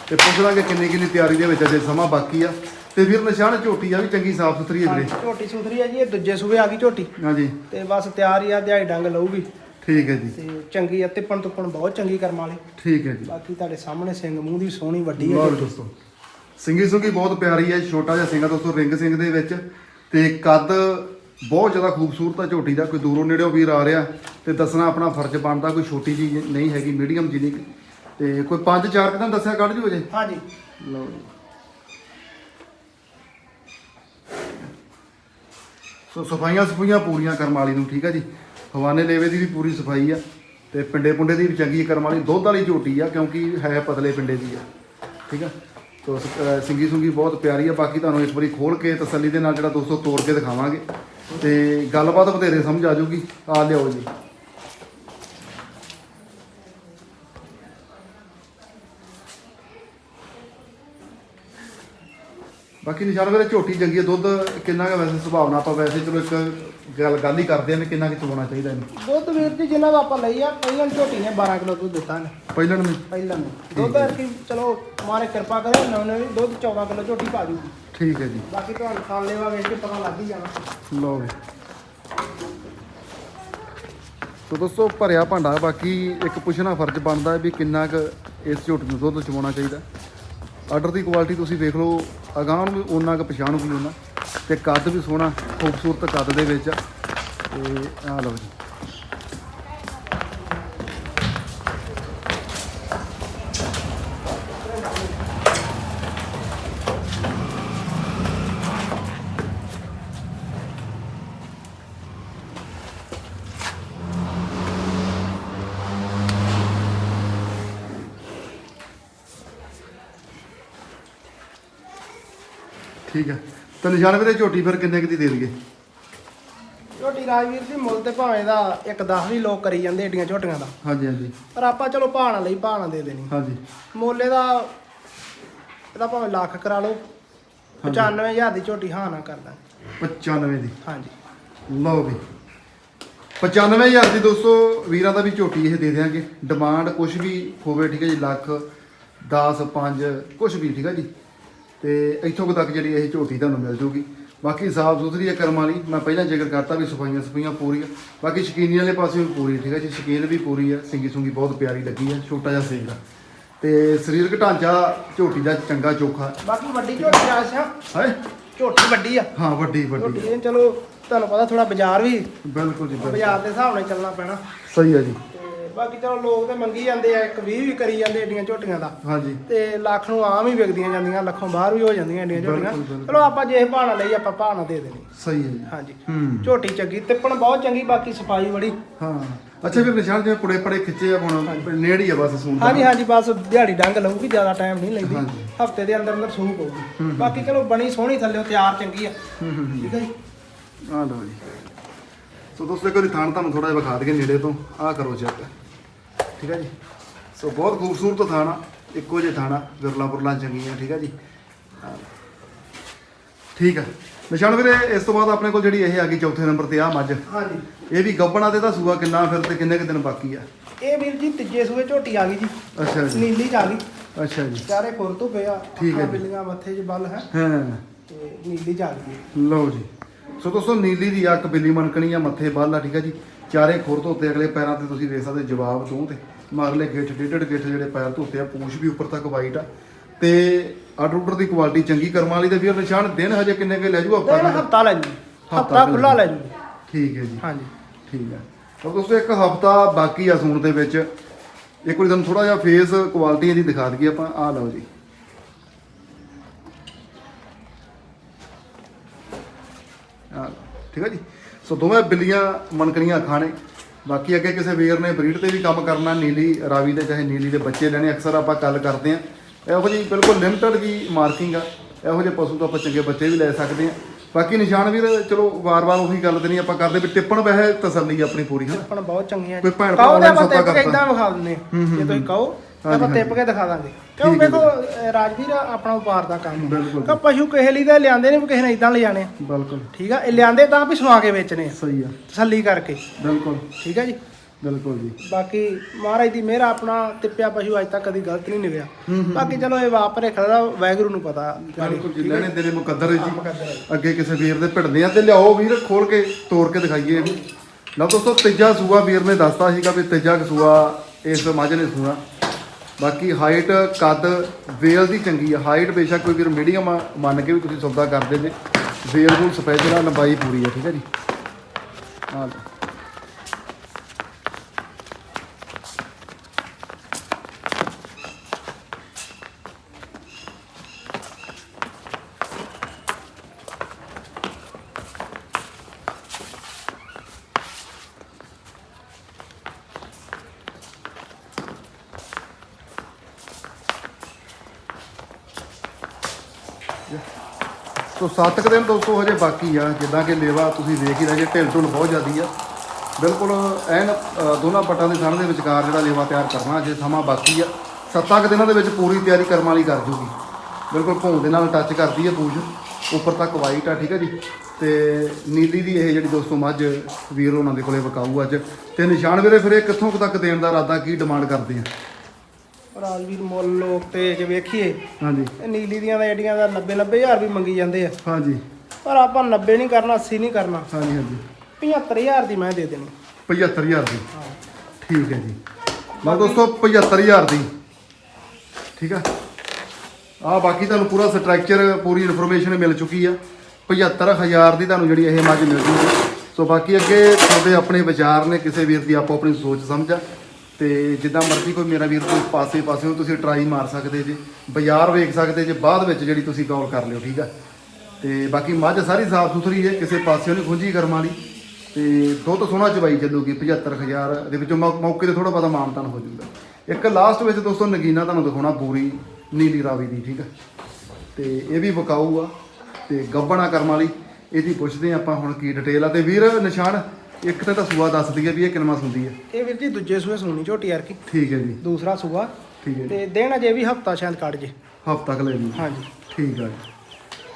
ਤੇ ਪੁੱਛ ਲਾਂਗੇ ਕਿੰਨੀ ਕਿੰਨੀ ਤਿਆਰੀ ਦੇ ਵਿੱਚ ਅਜੇ ਸਮਾਂ ਬਾਕੀ ਆ। ਤੇ ਵੀਰ ਨਿਸ਼ਾਨ ਝੋਟੀ ਆ ਵੀ ਚੰਗੀ ਸਾਫ਼ ਸੁਥਰੀ ਹੈ ਵੀਰੇ। ਝੋਟੀ ਸੁਥਰੀ ਆ ਜੀ ਇਹ ਦੂਜੇ ਸੂਬੇ ਆ ਗਈ ਝੋਟੀ। ਹਾਂਜੀ। ਤੇ ਬਸ ਤਿਆਰ ਹੀ ਆ ਦਿਹਾੜੀ ਡੰਗ ਲਊਗੀ। ਠੀਕ ਹੈ ਜੀ। ਤੇ ਚੰਗੀ ਆ ਤਿੱਪਣ ਤੁੱਪਣ ਬਹੁਤ ਚੰਗੀ ਕਰਮ ਵਾਲੀ। ਠੀਕ ਹੈ ਜੀ। ਬਾਕੀ ਤੁਹਾਡੇ ਸਾਹਮਣੇ ਸਿੰਘ ਮੂੰਹ ਦੀ ਸੋਹਣੀ ਵੱਡੀ ਹੈ। ਦੋਸਤੋ। ਸਿੰਗੀ ਸੁੰਗੀ ਬਹੁਤ ਪਿਆਰੀ ਹੈ ਛੋਟਾ ਜਿਹਾ ਸਿੰਗਾ ਦੋਸਤੋ ਰਿੰਗ ਸਿੰਘ ਦੇ ਵਿੱਚ। ਤੇ ਕੱਦ ਬਹੁਤ ਜ਼ਿਆਦਾ ਖੂਬਸੂਰਤ ਹੈ ਝੋਟੀ ਦਾ ਕੋਈ ਦੂਰੋਂ ਨੇੜਿਓਂ ਵੀਰ ਆ ਰਿਹਾ। ਤੇ ਦੱਸਣਾ ਆਪਣਾ ਫਰਜ਼ ਬਣਦਾ ਕੋਈ ਛੋਟੀ ਜੀ ਨਹੀਂ ਹੈਗੀ ਮੀਡੀਅਮ ਜੀ ਨਹੀਂ। ਤੇ ਕੋਈ 5-4 ਕਿਦਾਂ ਦੱਸਿਆ ਕੱਢ ਜੂ। ਅਜੇ ਹਾਂਜੀ। ਲਓ ਜੀ। ਸੋ ਸਫਾਈਆਂ ਸਫਾਈਆਂ ਪੂਰੀਆਂ ਕਰਮ ਵਾਲੀ ਨੂੰ ਠੀਕ ਹੈ ਜੀ। ਹਵਾਨੇ ਲੇਵੇ ਦੀ ਵੀ ਪੂਰੀ ਸਫ਼ਾਈ ਆ ਤੇ ਪਿੰਡੇ ਪੁੰਡੇ ਦੀ ਵੀ ਚੰਗੀ ਕਰਮ ਵਾਲੀ ਦੁੱਧ ਵਾਲੀ ਝੋਟੀ ਆ, ਕਿਉਂਕਿ ਹੈ ਪਤਲੇ ਪਿੰਡੇ ਦੀ ਆ। ਠੀਕ ਆ? ਤੋ ਸ- ਸਿੰਗੀ ਸੁੰਗੀ ਬਹੁਤ ਪਿਆਰੀ ਆ, ਬਾਕੀ ਤੁਹਾਨੂੰ ਇਸ ਵਾਰੀ ਖੋਲ ਕੇ ਤਸੱਲੀ ਦੇ ਨਾਲ ਜਿਹੜਾ ਦੋਸਤੋ ਤੋੜ ਕੇ ਦਿਖਾਵਾਂਗੇ। ਤੇ ਗੱਲਬਾਤ ਬਥੇਰੇ ਸਮਝ ਆ ਜਾਊਗੀ ਆ ਲਿਆਓ ਜੀ। ਬਾਕੀ ਨਿਸ਼ਾਨ ਵੇਲੇ ਝੋਟੀ ਚੰਗੀ ਹੈ ਦੁੱਧ ਕਿੰਨਾ ਕੁ ਵੈਸੇ ਸੁਭਾਵਨਾ ਆਪਾਂ ਵੈਸੇ ਚਲੋ ਇੱਕ ਗੱਲ ਗੱਲ ਹੀ ਕਰਦੇ ਆਂ ਵੀ ਕਿੰਨਾ ਕਿ ਚਵਾਉਣਾ ਚਾਹੀਦਾ ਇਹਨੂੰ। ਦੁੱਧ ਵੀਰ ਜੀ ਜਿਨ੍ਹਾਂ ਦਾ ਆਪਾਂ ਲਈ ਆ ਪਹਿਲਾਂ ਝੋਟੀ ਨੇ 12 ਕਿਲੋ ਦੁੱਧ ਦਿੱਤਾ ਨੇ ਪਹਿਲਣ ਨੂੰ ਪਹਿਲਾਂ ਨੇ ਦੁੱਧ ਕੀ ਚਲੋ ਮਾਰੇ ਕਿਰਪਾ ਕਰੇ ਨਵੇਂ ਦੁੱਧ 14 ਕਿਲੋ ਝੋਟੀ ਪਾ ਜੂਗੀ। ਠੀਕ ਹੈ ਜੀ। ਬਾਕੀ ਤੁਹਾਨੂੰ ਖਾਣ ਲੈਵਾ ਵੇਖ ਕੇ ਪਤਾ ਲੱਗ ਹੀ ਜਾਣਾ। ਲਓ ਵੀ ਤੋ ਦੋਸਤੋ ਭਰਿਆ ਭਾਂਡਾ ਬਾਕੀ ਇੱਕ ਪੁੱਛਣਾ ਫਰਜ਼ ਬਣਦਾ ਵੀ ਕਿੰਨਾ ਕੁ ਇਸ ਝੋਟੀ ਨੂੰ ਦੁੱਧ ਚਵਾਉਣਾ ਚਾਹੀਦਾ। ਆਰਡਰ ਦੀ ਕੁਆਲਿਟੀ ਤੁਸੀਂ ਵੇਖ ਲਓ, ਅਗਾਂਹ ਨੂੰ ਵੀ ਓਨਾ ਕੁ ਪਛਾਣ ਵੀ ਉਹਨਾਂ ਤੇ ਕੱਦ ਵੀ ਸੋਹਣਾ, ਖੂਬਸੂਰਤ ਕੱਦ ਦੇ ਵਿੱਚ ਆ। ਤੇ ਆ ਲਓ ਜੀ। ਠੀਕ ਹੈ ਤਾਂ ਨਿਸ਼ਾਨ ਵੀਰੇ ਝੋਟੀ ਫਿਰ ਕਿੰਨੇ ਕੁ ਦੀ ਦੇ ਦਈਏ? ਝੋਟੀ ਰਾਜਵੀਰ ਜੀ ਮੁੱਲ ਤੇ ਭਾਵੇਂ ਦਾ ਇੱਕ 10 ਵੀ ਲੋਕ ਕਰੀ ਜਾਂਦੇ ਏਡੀਆਂ ਝੋਟੀਆਂ ਦਾ। ਹਾਂਜੀ ਹਾਂਜੀ। ਪਰ ਆਪਾਂ ਚਲੋ ਭਾਣਾ ਲਈ ਭਾਣਾ ਦੇ ਦੇਣੀ। ਹਾਂਜੀ। ਮੁੱਲ ਇਹਦਾ ਇਹਦਾ ਭਾਵੇਂ ਲੱਖ ਕਰਾ ਲਓ 95000 ਦੀ ਝੋਟੀ ਹਾਂ ਨਾ ਕਰ ਦਾਂਗੇ। 95 ਦੀ? ਹਾਂਜੀ। ਲਓ ਵੀ। 95000 ਦੀ ਦੋਸਤੋ ਵੀਰਾਂ ਦਾ ਵੀ ਝੋਟੀ ਇਹ ਦੇ ਦਿਆਂਗੇ। ਡਿਮਾਂਡ ਕੁਝ ਵੀ ਹੋਵੇ ਠੀਕ ਹੈ ਜੀ ਲੱਖ 10 5 ਕੁਝ ਵੀ ਠੀਕ ਹੈ ਜੀ। ਤੇ ਇੱਥੋਂ ਕੁ ਤੱਕ ਜਿਹੜੀ ਇਹ ਝੋਟੀ ਤੁਹਾਨੂੰ ਮਿਲ ਜੂਗੀ। ਬਾਕੀ ਸਾਫ਼ ਸੁਥਰੀ ਹੈ ਕਰਮ ਵਾਲੀ ਮੈਂ ਪਹਿਲਾਂ ਜ਼ਿਕਰ ਕਰਤਾ ਵੀ ਸਫਾਈਆਂ ਸਫਾਈਆਂ ਪੂਰੀਆਂ ਬਾਕੀ ਸ਼ਕੀਨੀ ਵਾਲੇ ਪਾਸੇ ਵੀ ਪੂਰੀ ਠੀਕ ਹੈ ਜੀ? ਸ਼ਕੀਨ ਵੀ ਪੂਰੀ ਹੈ ਸਿੰਗੀ ਸੁੰਗੀ ਬਹੁਤ ਪਿਆਰੀ ਲੱਗੀ ਹੈ ਛੋਟਾ ਜਿਹਾ ਆ। ਤੇ ਸਰੀਰਕ ਢਾਂਚਾ ਝੋਟੀ ਦਾ ਚੰਗਾ ਚੋਖਾ। ਬਾਕੀ ਵੱਡੀ ਝੋਟੀ ਆਸਿਆ ਹੈ? ਝੋਟੀ ਵੱਡੀ ਆ। ਹਾਂ ਵੱਡੀ ਵੱਡੀ ਝੋਟੀ ਇਹ ਚਲੋ ਤੁਹਾਨੂੰ ਪਤਾ ਥੋੜਾ ਬਾਜ਼ਾਰ ਵੀ ਬਿਲਕੁਲ ਜੀ ਬਿਲਕੁਲ। ਬਾਜ਼ਾਰ ਦੇ ਹਿਸਾਬ ਨਾਲ ਚੱਲਣਾ ਪੈਣਾ। ਸਹੀ ਹੈ ਜੀ। ਬਾਕੀ ਚਲੋ ਲੋਕ ਤੇ ਮੰਗੀ ਜਾਂਦੇ ਆ ਇੱਕ 20 ਵੀ ਕਰੀ ਜਾਂਦੇ ਏਡੀਆਂ ਝੋਟੀਆਂ ਦਾ। ਹਾਂਜੀ। ਤੇ ਲੱਖ ਨੂੰ ਆਮ ਹੀ ਵਿਕਦੀਆਂ ਜਾਂਦੀਆਂ ਲੱਖੋਂ ਬਾਹਰ ਵੀ ਹੋ ਜਾਂਦੀਆਂ ਏਡੀਆਂ ਝੋਟੀਆਂ। ਬਿਲਕੁਲ, ਬਿਲਕੁਲ। ਚਲੋ ਆਪਾਂ ਜੇ ਭਾਣਾ ਲਈ ਆਪਾਂ ਭਾਣਾ ਦੇ ਦੇਣੀ। ਸਹੀ ਹੈ ਜੀ। ਹਾਂਜੀ। ਹੂੰ। ਝੋਟੀ ਚੰਗੀ ਤਿੱਪਣ ਬਹੁਤ ਚੰਗੀ ਬਾਕੀ ਸਫ਼ਾਈ ਬੜੀ। ਹਾਂ। ਅੱਛਾ ਫਿਰ ਨਿਸ਼ਾਨ ਜਿਵੇਂ ਪੁੜੇ ਪੜੇ ਖਿੱਚੇ ਆ ਹੁਣ ਨੇੜੇ ਹੀ ਆ ਬਸ ਸੂਣ ਦਾ। ਹਾਂਜੀ ਹਾਂਜੀ ਬਸ ਦਿਹਾੜੀ ਡੰਗ ਲਊਗੀ ਜ਼ਿਆਦਾ ਟਾਈਮ ਨਹੀਂ ਲੈਂਦੀ ਹਾਂਜੀ। ਹਫ਼ਤੇ ਦੇ ਅੰਦਰ ਅੰਦਰ ਸੂਹ ਪਊਗੀ। ਬਾਕੀ ਚਲੋ ਬਣੀ ਸੋਹਣੀ ਥੱਲੇ ਤਿਆਰ ਚੰਗੀ ਆ। ਹੂੰ ਹੂੰ ਹੂੰ। ਠੀਕ ਹੈ ਜੀ। ਆ ਲਓ ਜੀ। ਸੋ ਦੋਸਤੋ ਇੱਕ ਵਾਰੀ ਥਾਣ ਤੁਹਾਨੂੰ ਥੋੜਾ ਜਿਹਾ ਵਿਖਾ ਦਈਏ ਨੇੜੇ ਤੋਂ। ਆ ਕਰੋ ਚੈੱਕ ਠੀਕ ਹੈ ਜੀ? ਸੋ ਬਹੁਤ ਖੂਬਸੂਰਤ ਥਾਣਾ ਇੱਕੋ ਜਿਹਾ ਥਾਣਾ ਵਿਰਲਾ ਪੁਰਲਾ ਚੰਗੀਆਂ ਠੀਕ ਹੈ ਜੀ। ਠੀਕ ਹੈ ਨਿਸ਼ਾਨ ਵੀਰੇ ਇਸ ਤੋਂ ਬਾਅਦ ਆਪਣੇ ਕੋਲ ਜਿਹੜੀ ਇਹ ਆ ਗਈ ਚੌਥੇ ਨੰਬਰ ਤੇ ਆ ਮੱਝ। ਹਾਂਜੀ। ਇਹ ਵੀ ਗੱਬਣਾ ਤੇ ਦਾ ਸੂਆ ਕਿੰਨਾ ਫਿਰ ਤੇ ਕਿੰਨੇ ਕੁ ਦਿਨ ਬਾਕੀ ਆ? ਇਹ ਵੀਰ ਜੀ ਤੀਜੇ ਸੂਏ ਝੋਟੀ ਆ ਗਈ ਜੀ। ਅੱਛਾ ਜੀ। ਨੀਲੀ ਚ ਆ ਗਈ। ਅੱਛਾ ਜੀ। ਚਾਰੇ ਖੁਰ ਤੋਂ ਪਿਆ ਠੀਕ ਹੈ। ਬਿੱਲੀਆਂ ਮੱਥੇ 'ਚ ਬੱਲ ਹੈ। ਹਾਂ। ਤੇ ਨੀਲੀ ਚ ਆ ਗਈ ਲਓ ਜੀ। ਸੋ ਦੋਸਤੋ ਨੀਲੀ ਦੀ ਅੱਖ ਬਿੱਲੀ ਮਨਕਣੀ ਆ ਮੱਥੇ ਬੱਲ ਆ ਠੀਕ ਹੈ ਜੀ? ਚਾਰੇ ਖੁਰ ਧੋਤੇ ਅਗਲੇ ਪੈਰਾਂ ਤੇ ਤੁਸੀਂ ਵੇਖ ਸਕਦੇ ਜਵਾਬ ਤੋਂ ਤੇ। ਮਗਰਲੇ ਗਿੱਠ ਡੇਢ ਗਿੱਠ ਜਿਹੜੇ ਪੈਰ ਧੋਤੇ ਆ ਪੂਛ ਵੀ ਉੱਪਰ ਤੱਕ ਵਾਈਟ ਆ। ਤੇ ਆਰਡਰ ਦੀ ਕੁਆਲਿਟੀ ਚੰਗੀ ਕਰਮਾਂ ਵਾਲੀ ਤੇ ਵੀਰ ਨਿਸ਼ਾਨ ਦਿਨ ਹਜੇ ਕਿੰਨੇ ਕੇ ਲੈ ਜੂ ਦਿਨ ਹਫਤਾ ਹਫਤਾ ਲੈ ਜੂ। ਹਫ਼ਤਾ ਖੁੱਲਾ ਲੈ ਜੂ। ਠੀਕ ਹੈ ਜੀ। ਹਾਂਜੀ। ਠੀਕ ਹੈ। ਤਾਂ ਦੋਸਤੋ ਇੱਕ ਹਫਤਾ ਬਾਕੀ ਆ ਸੂਣ ਦੇ ਵਿੱਚ। ਇੱਕ ਵਾਰੀ ਤੁਹਾਨੂੰ ਥੋੜਾ ਜਿਹਾ ਫੇਸ ਕੁਆਲਿਟੀ ਇਹਦੀ ਦਿਖਾ ਦਈਏ ਆਪਾਂ। ਆ ਲਓ ਜੀ। ਠੀਕ ਹੈ ਜੀ। ਸੋ ਦੋਵੇਂ ਬਿੱਲੀਆਂ ਮਨਕਣੀਆਂ ਖਾਣੇ। ਬਾਕੀ ਅੱਗੇ ਕਿਸੇ ਵੀਰ ਨੇ ਬਰੀਡ ਤੇ ਵੀ ਕੰਮ ਕਰਨਾ ਨੀਲੀ ਰਾਵੀ ਦੇ ਚਾਹੇ ਨੀਲੀ ਦੇ ਬੱਚੇ ਲੈਣੇ ਅਕਸਰ ਆਪਾਂ ਗੱਲ ਕਰਦੇ ਆ ਇਹੋ ਜੀ ਬਿਲਕੁਲ ਲਿਮਟਡ ਜੀ ਮਾਰਕਿੰਗ ਆ। ਇਹੋ ਜਿਹੇ ਪਸ਼ੂ ਤੋਂ ਆਪਾਂ ਚੰਗੇ ਬੱਚੇ ਵੀ ਲੈ ਸਕਦੇ ਆ ਬਾਕੀ ਨਿਸ਼ਾਨ ਵੀਰ ਚਲੋ ਵਾਰ-ਵਾਰ ਉਹੀ ਗੱਲ ਤੇ ਨਹੀਂ ਆਪਾਂ ਕਰਦੇ ਵੀ ਟਿੱਪਣ ਵੈਸੇ ਤਸੱਲੀ ਆਪਣੀ ਪੂਰੀ ਹਨਾ? ਟਿੱਪਣ ਬਹੁਤ ਚੰਗੀਆਂ ਕੋਈ ਭੈਣ ਕਹੋ ਤੇ ਆਪਾਂ ਟਿੱਪ ਕੇ। ਇਦਾਂ ਵਿਖਾ ਦਿੰਦੇ ਹਾਂ। ਜੇ ਤੁਸੀਂ ਕਹੋ ਆਪਾਂ ਟਿੱਪ ਕੇ ਦਿਖਾ ਦਾਂਗੇ। ਕਿਉਂ ਵੇਖੋ ਰਾਜਵੀਰ ਆਪਣਾ ਵਪਾਰ ਦਾ ਕੰਮ। ਬਿਲਕੁਲ। ਕਿ ਪਸ਼ੂ ਕਿਸੇ ਲਈ ਤਾਂ ਲਿਆਂਦੇ ਨੇ ਵੀ ਕਿਸੇ ਨੇ ਇਦਾਂ ਲਿਜਾਣੇ। ਬਿਲਕੁਲ। ਠੀਕ ਆ ਇਹ ਲਿਆਂਦੇ ਤਾਂ ਵੀ ਸੁਆ ਕੇ ਵੇਚਣੇ ਆ। ਸਹੀ ਆ। ਤਸੱਲੀ ਕਰਕੇ। ਬਿਲਕੁਲ। ਠੀਕ ਆ ਜੀ। ਬਿਲਕੁਲ ਜੀ। ਬਾਕੀ ਮਹਾਰਾਜ ਦੀ ਮਿਹਰ ਆਪਣਾ ਤਿੱਪਿਆ ਪਸ਼ੂ ਅੱਜ ਤੱਕ ਕਦੀ ਗਲਤ ਨਹੀਂ ਨਿਵਿਆ। ਬਾਕੀ ਚਲੋ ਇਹ ਵਾਪਰੇ ਖੜਾ ਵੈਗਰੂ ਨੂੰ ਪਤਾ। ਬਿਲਕੁਲ ਜੀ ਲੈਣੇ ਤੇਰੇ ਮੁਕੱਦਰ ਹੈ ਜੀ। ਅੱਗੇ ਕਿਸੇ ਵੀਰ ਦੇ ਭਿੜਦੇ ਆ ਤੇ ਲਿਆਓ ਵੀਰ ਖੋਲ ਕੇ ਤੋੜ ਕੇ ਦਿਖਾਈਏ। ਲਓ ਦੋਸਤੋ ਤੀਜਾ ਸੂਆ ਵੀਰ ਨੇ ਦੱਸਤਾ ਸੀਗਾ ਵੀ ਤੀਜਾ ਸੂਆ ਇਸ ਮੱਝ ਨੇ ਸੂਆ ਬਾਕੀ ਹਾਈਟ ਕੱਦ ਵੇਲ ਦੀ ਚੰਗੀ ਆ। ਹਾਈਟ ਬੇਸ਼ੱਕ ਕੋਈ ਵੀਰ ਮੀਡੀਅਮ ਮੰਨ ਕੇ ਵੀ ਤੁਸੀਂ ਸੌਦਾ ਕਰਦੇ ਜੇ। ਵੇਲ ਨੂੰ ਸਪੈਸ਼ਲ ਆ, ਲੰਬਾਈ ਪੂਰੀ ਆ, ਠੀਕ ਹੈ ਜੀ? ਹਾਂ ਸੋ ਸੱਤ ਕੁ ਦਿਨ ਦੋਸਤੋ ਹਜੇ ਬਾਕੀ ਆ, ਜਿੱਦਾਂ ਕਿ ਲੇਵਾ ਤੁਸੀਂ ਦੇਖ ਹੀ ਰਹੇ ਜੇ, ਢਿੱਲ ਢੁੱਲ ਬਹੁਤ ਜ਼ਿਆਦੀ ਆ। ਬਿਲਕੁਲ ਐਨ ਦੋਨਾਂ ਪੱਟਾਂ ਦੇ ਥਣ ਦੇ ਵਿਚਕਾਰ ਜਿਹੜਾ ਲੇਵਾ ਤਿਆਰ ਕਰਨਾ ਅਜੇ ਸਮਾਂ ਬਾਕੀ ਆ। ਸੱਤਾਂ ਕੁ ਦਿਨਾਂ ਦੇ ਵਿੱਚ ਪੂਰੀ ਤਿਆਰੀ ਕਰਮ ਵਾਲੀ ਕਰ ਜੂਗੀ। ਬਿਲਕੁਲ ਭੌਂ ਦੇ ਨਾਲ ਟੱਚ ਕਰਦੀ ਹੈ ਪੂਛ। ਉੱਪਰ ਤੱਕ ਵਾਈਟ ਆ, ਠੀਕ ਹੈ ਜੀ? ਤੇ ਨੀਲੀ ਦੀ ਇਹ ਜਿਹੜੀ ਦੋਸਤੋ ਮੱਝ, ਵੀਰ ਉਹਨਾਂ ਦੇ ਕੋਲੇ ਵਿਕਾਊ ਅੱਜ। ਤੇ ਨਿਸ਼ਾਨ ਵੀਰੇ, ਫਿਰ ਇਹ ਕਿੱਥੋਂ ਕੁ ਤੱਕ ਦੇਣ ਦਾ ਇਰਾਦਾ, ਕੀ ਡਿਮਾਂਡ ਕਰਦੇ ਆ? ਰਾਜਵੀਰ ਮੁੱਲ ਲੋਕ ਤੇ ਜੇ ਵੇਖੀਏ। ਹਾਂਜੀ। ਇਹ ਨੀਲੀ ਦੀਆਂ ਦਾ ਏਡੀਆਂ ਦਾ 90 90000 ਵੀ ਮੰਗੀ ਜਾਂਦੇ ਆ। ਹਾਂਜੀ। ਪਰ ਆਪਾਂ 90 ਨਹੀਂ ਕਰਨਾ 80 ਨਹੀਂ ਕਰਨਾ। ਹਾਂਜੀ ਹਾਂਜੀ। 75000 ਦੀ ਮੈਂ ਦੇ ਦੇਣੀ। 75000 ਦੀ? ਠੀਕ ਹੈ ਜੀ। ਲਓ ਦੋਸਤੋ 75000 ਦੀ। ਠੀਕ ਆ? ਆ ਬਾਕੀ ਤੁਹਾਨੂੰ ਪੂਰਾ ਸਟਰਕਚਰ ਪੂਰੀ ਇਨਫੋਰਮੇਸ਼ਨ ਮਿਲ ਚੁੱਕੀ ਆ। 75000 ਦੀ ਤੁਹਾਨੂੰ ਜਿਹੜੀ ਇਹ ਮੱਝ ਮਿਲ ਜੂਗੀ ਸੋ ਬਾਕੀ ਅੱਗੇ ਤੁਹਾਡੇ ਆਪਣੇ ਵਿਚਾਰ ਨੇ ਕਿਸੇ ਵੀਰ ਦੀ ਆਪੋ ਆਪਣੀ ਸੋਚ ਸਮਝ ਆ। ਤੇ ਜਿੱਦਾਂ ਮਰਜ਼ੀ ਕੋਈ ਮੇਰਾ ਵੀਰ ਕੋਈ ਪਾਸੇ ਪਾਸੇ ਨੂੰ ਤੁਸੀਂ ਟਰਾਈ ਮਾਰ ਸਕਦੇ ਜੇ, ਬਾਜ਼ਾਰ ਵੇਖ ਸਕਦੇ ਜੇ, ਬਾਅਦ ਵਿੱਚ ਜਿਹੜੀ ਤੁਸੀਂ ਕਾਲ ਕਰ ਲਿਓ, ਠੀਕ ਆ? ਤੇ ਬਾਕੀ ਮੱਝ ਸਾਰੀ ਸਾਫ਼ ਸੁਥਰੀ ਹੈ, ਕਿਸੇ ਪਾਸਿਓਂ ਨਹੀਂ ਖੁੰਝੀ ਕਰਮ ਵਾਲੀ। ਤੇ ਦੁੱਧ ਸੋਹਣਾ ਚਵਾਈ ਚੱਲੂਗੀ 75000 ਦੇ ਵਿੱਚੋਂ ਮੌਕੇ ਤੇ ਥੋੜਾ ਬਹੁਤਾ ਮਾਨਤਾਨ ਹੋ ਜਾਊਗਾ। ਇੱਕ ਲਾਸਟ ਵਿੱਚ ਦੋਸਤੋ ਨਗੀਨਾ ਤੁਹਾਨੂੰ ਦਿਖਾਉਣਾ ਪੂਰੀ ਨੀਲੀ ਰਾਵੀ ਦੀ, ਠੀਕ ਆ? ਤੇ ਇਹ ਵੀ ਵਿਕਾਊ ਆ, ਤੇ ਗੱਬਣਾ ਕਰਮ ਵਾਲੀ, ਇਹਦੀ ਪੁੱਛਦੇ ਹਾਂ ਆਪਾਂ ਹੁਣ ਕੀ ਡਿਟੇਲ ਆ। ਤੇ ਵੀਰ, ਨਿਸ਼ਾਨ ਇੱਕ ਤੇ ਤਾਂ ਸੂਆ ਦੱਸਦੀ ਹੈ ਵੀ ਇਹ ਕਿੰਨਾ ਸੁੰਦੀ ਹੈ। ਇਹ ਵੀਰ ਜੀ ਦੂਜੇ ਸੂਏ ਸੋਣੀ ਝੋਟੀ ਯਾਰ ਕੀ। ਠੀਕ ਹੈ ਜੀ। ਦੂਸਰਾ ਸੂਆ। ਠੀਕ ਹੈ ਜੀ। ਤੇ ਦੇਣ ਅਜੇ ਵੀ ਹਫਤਾ ਸ਼ਾਇਦ ਕੱਢ ਜੇ। ਹਫ਼ਤਾ ਕੁ ਲੈ ਜੀ। ਹਾਂਜੀ। ਠੀਕ ਜੀ।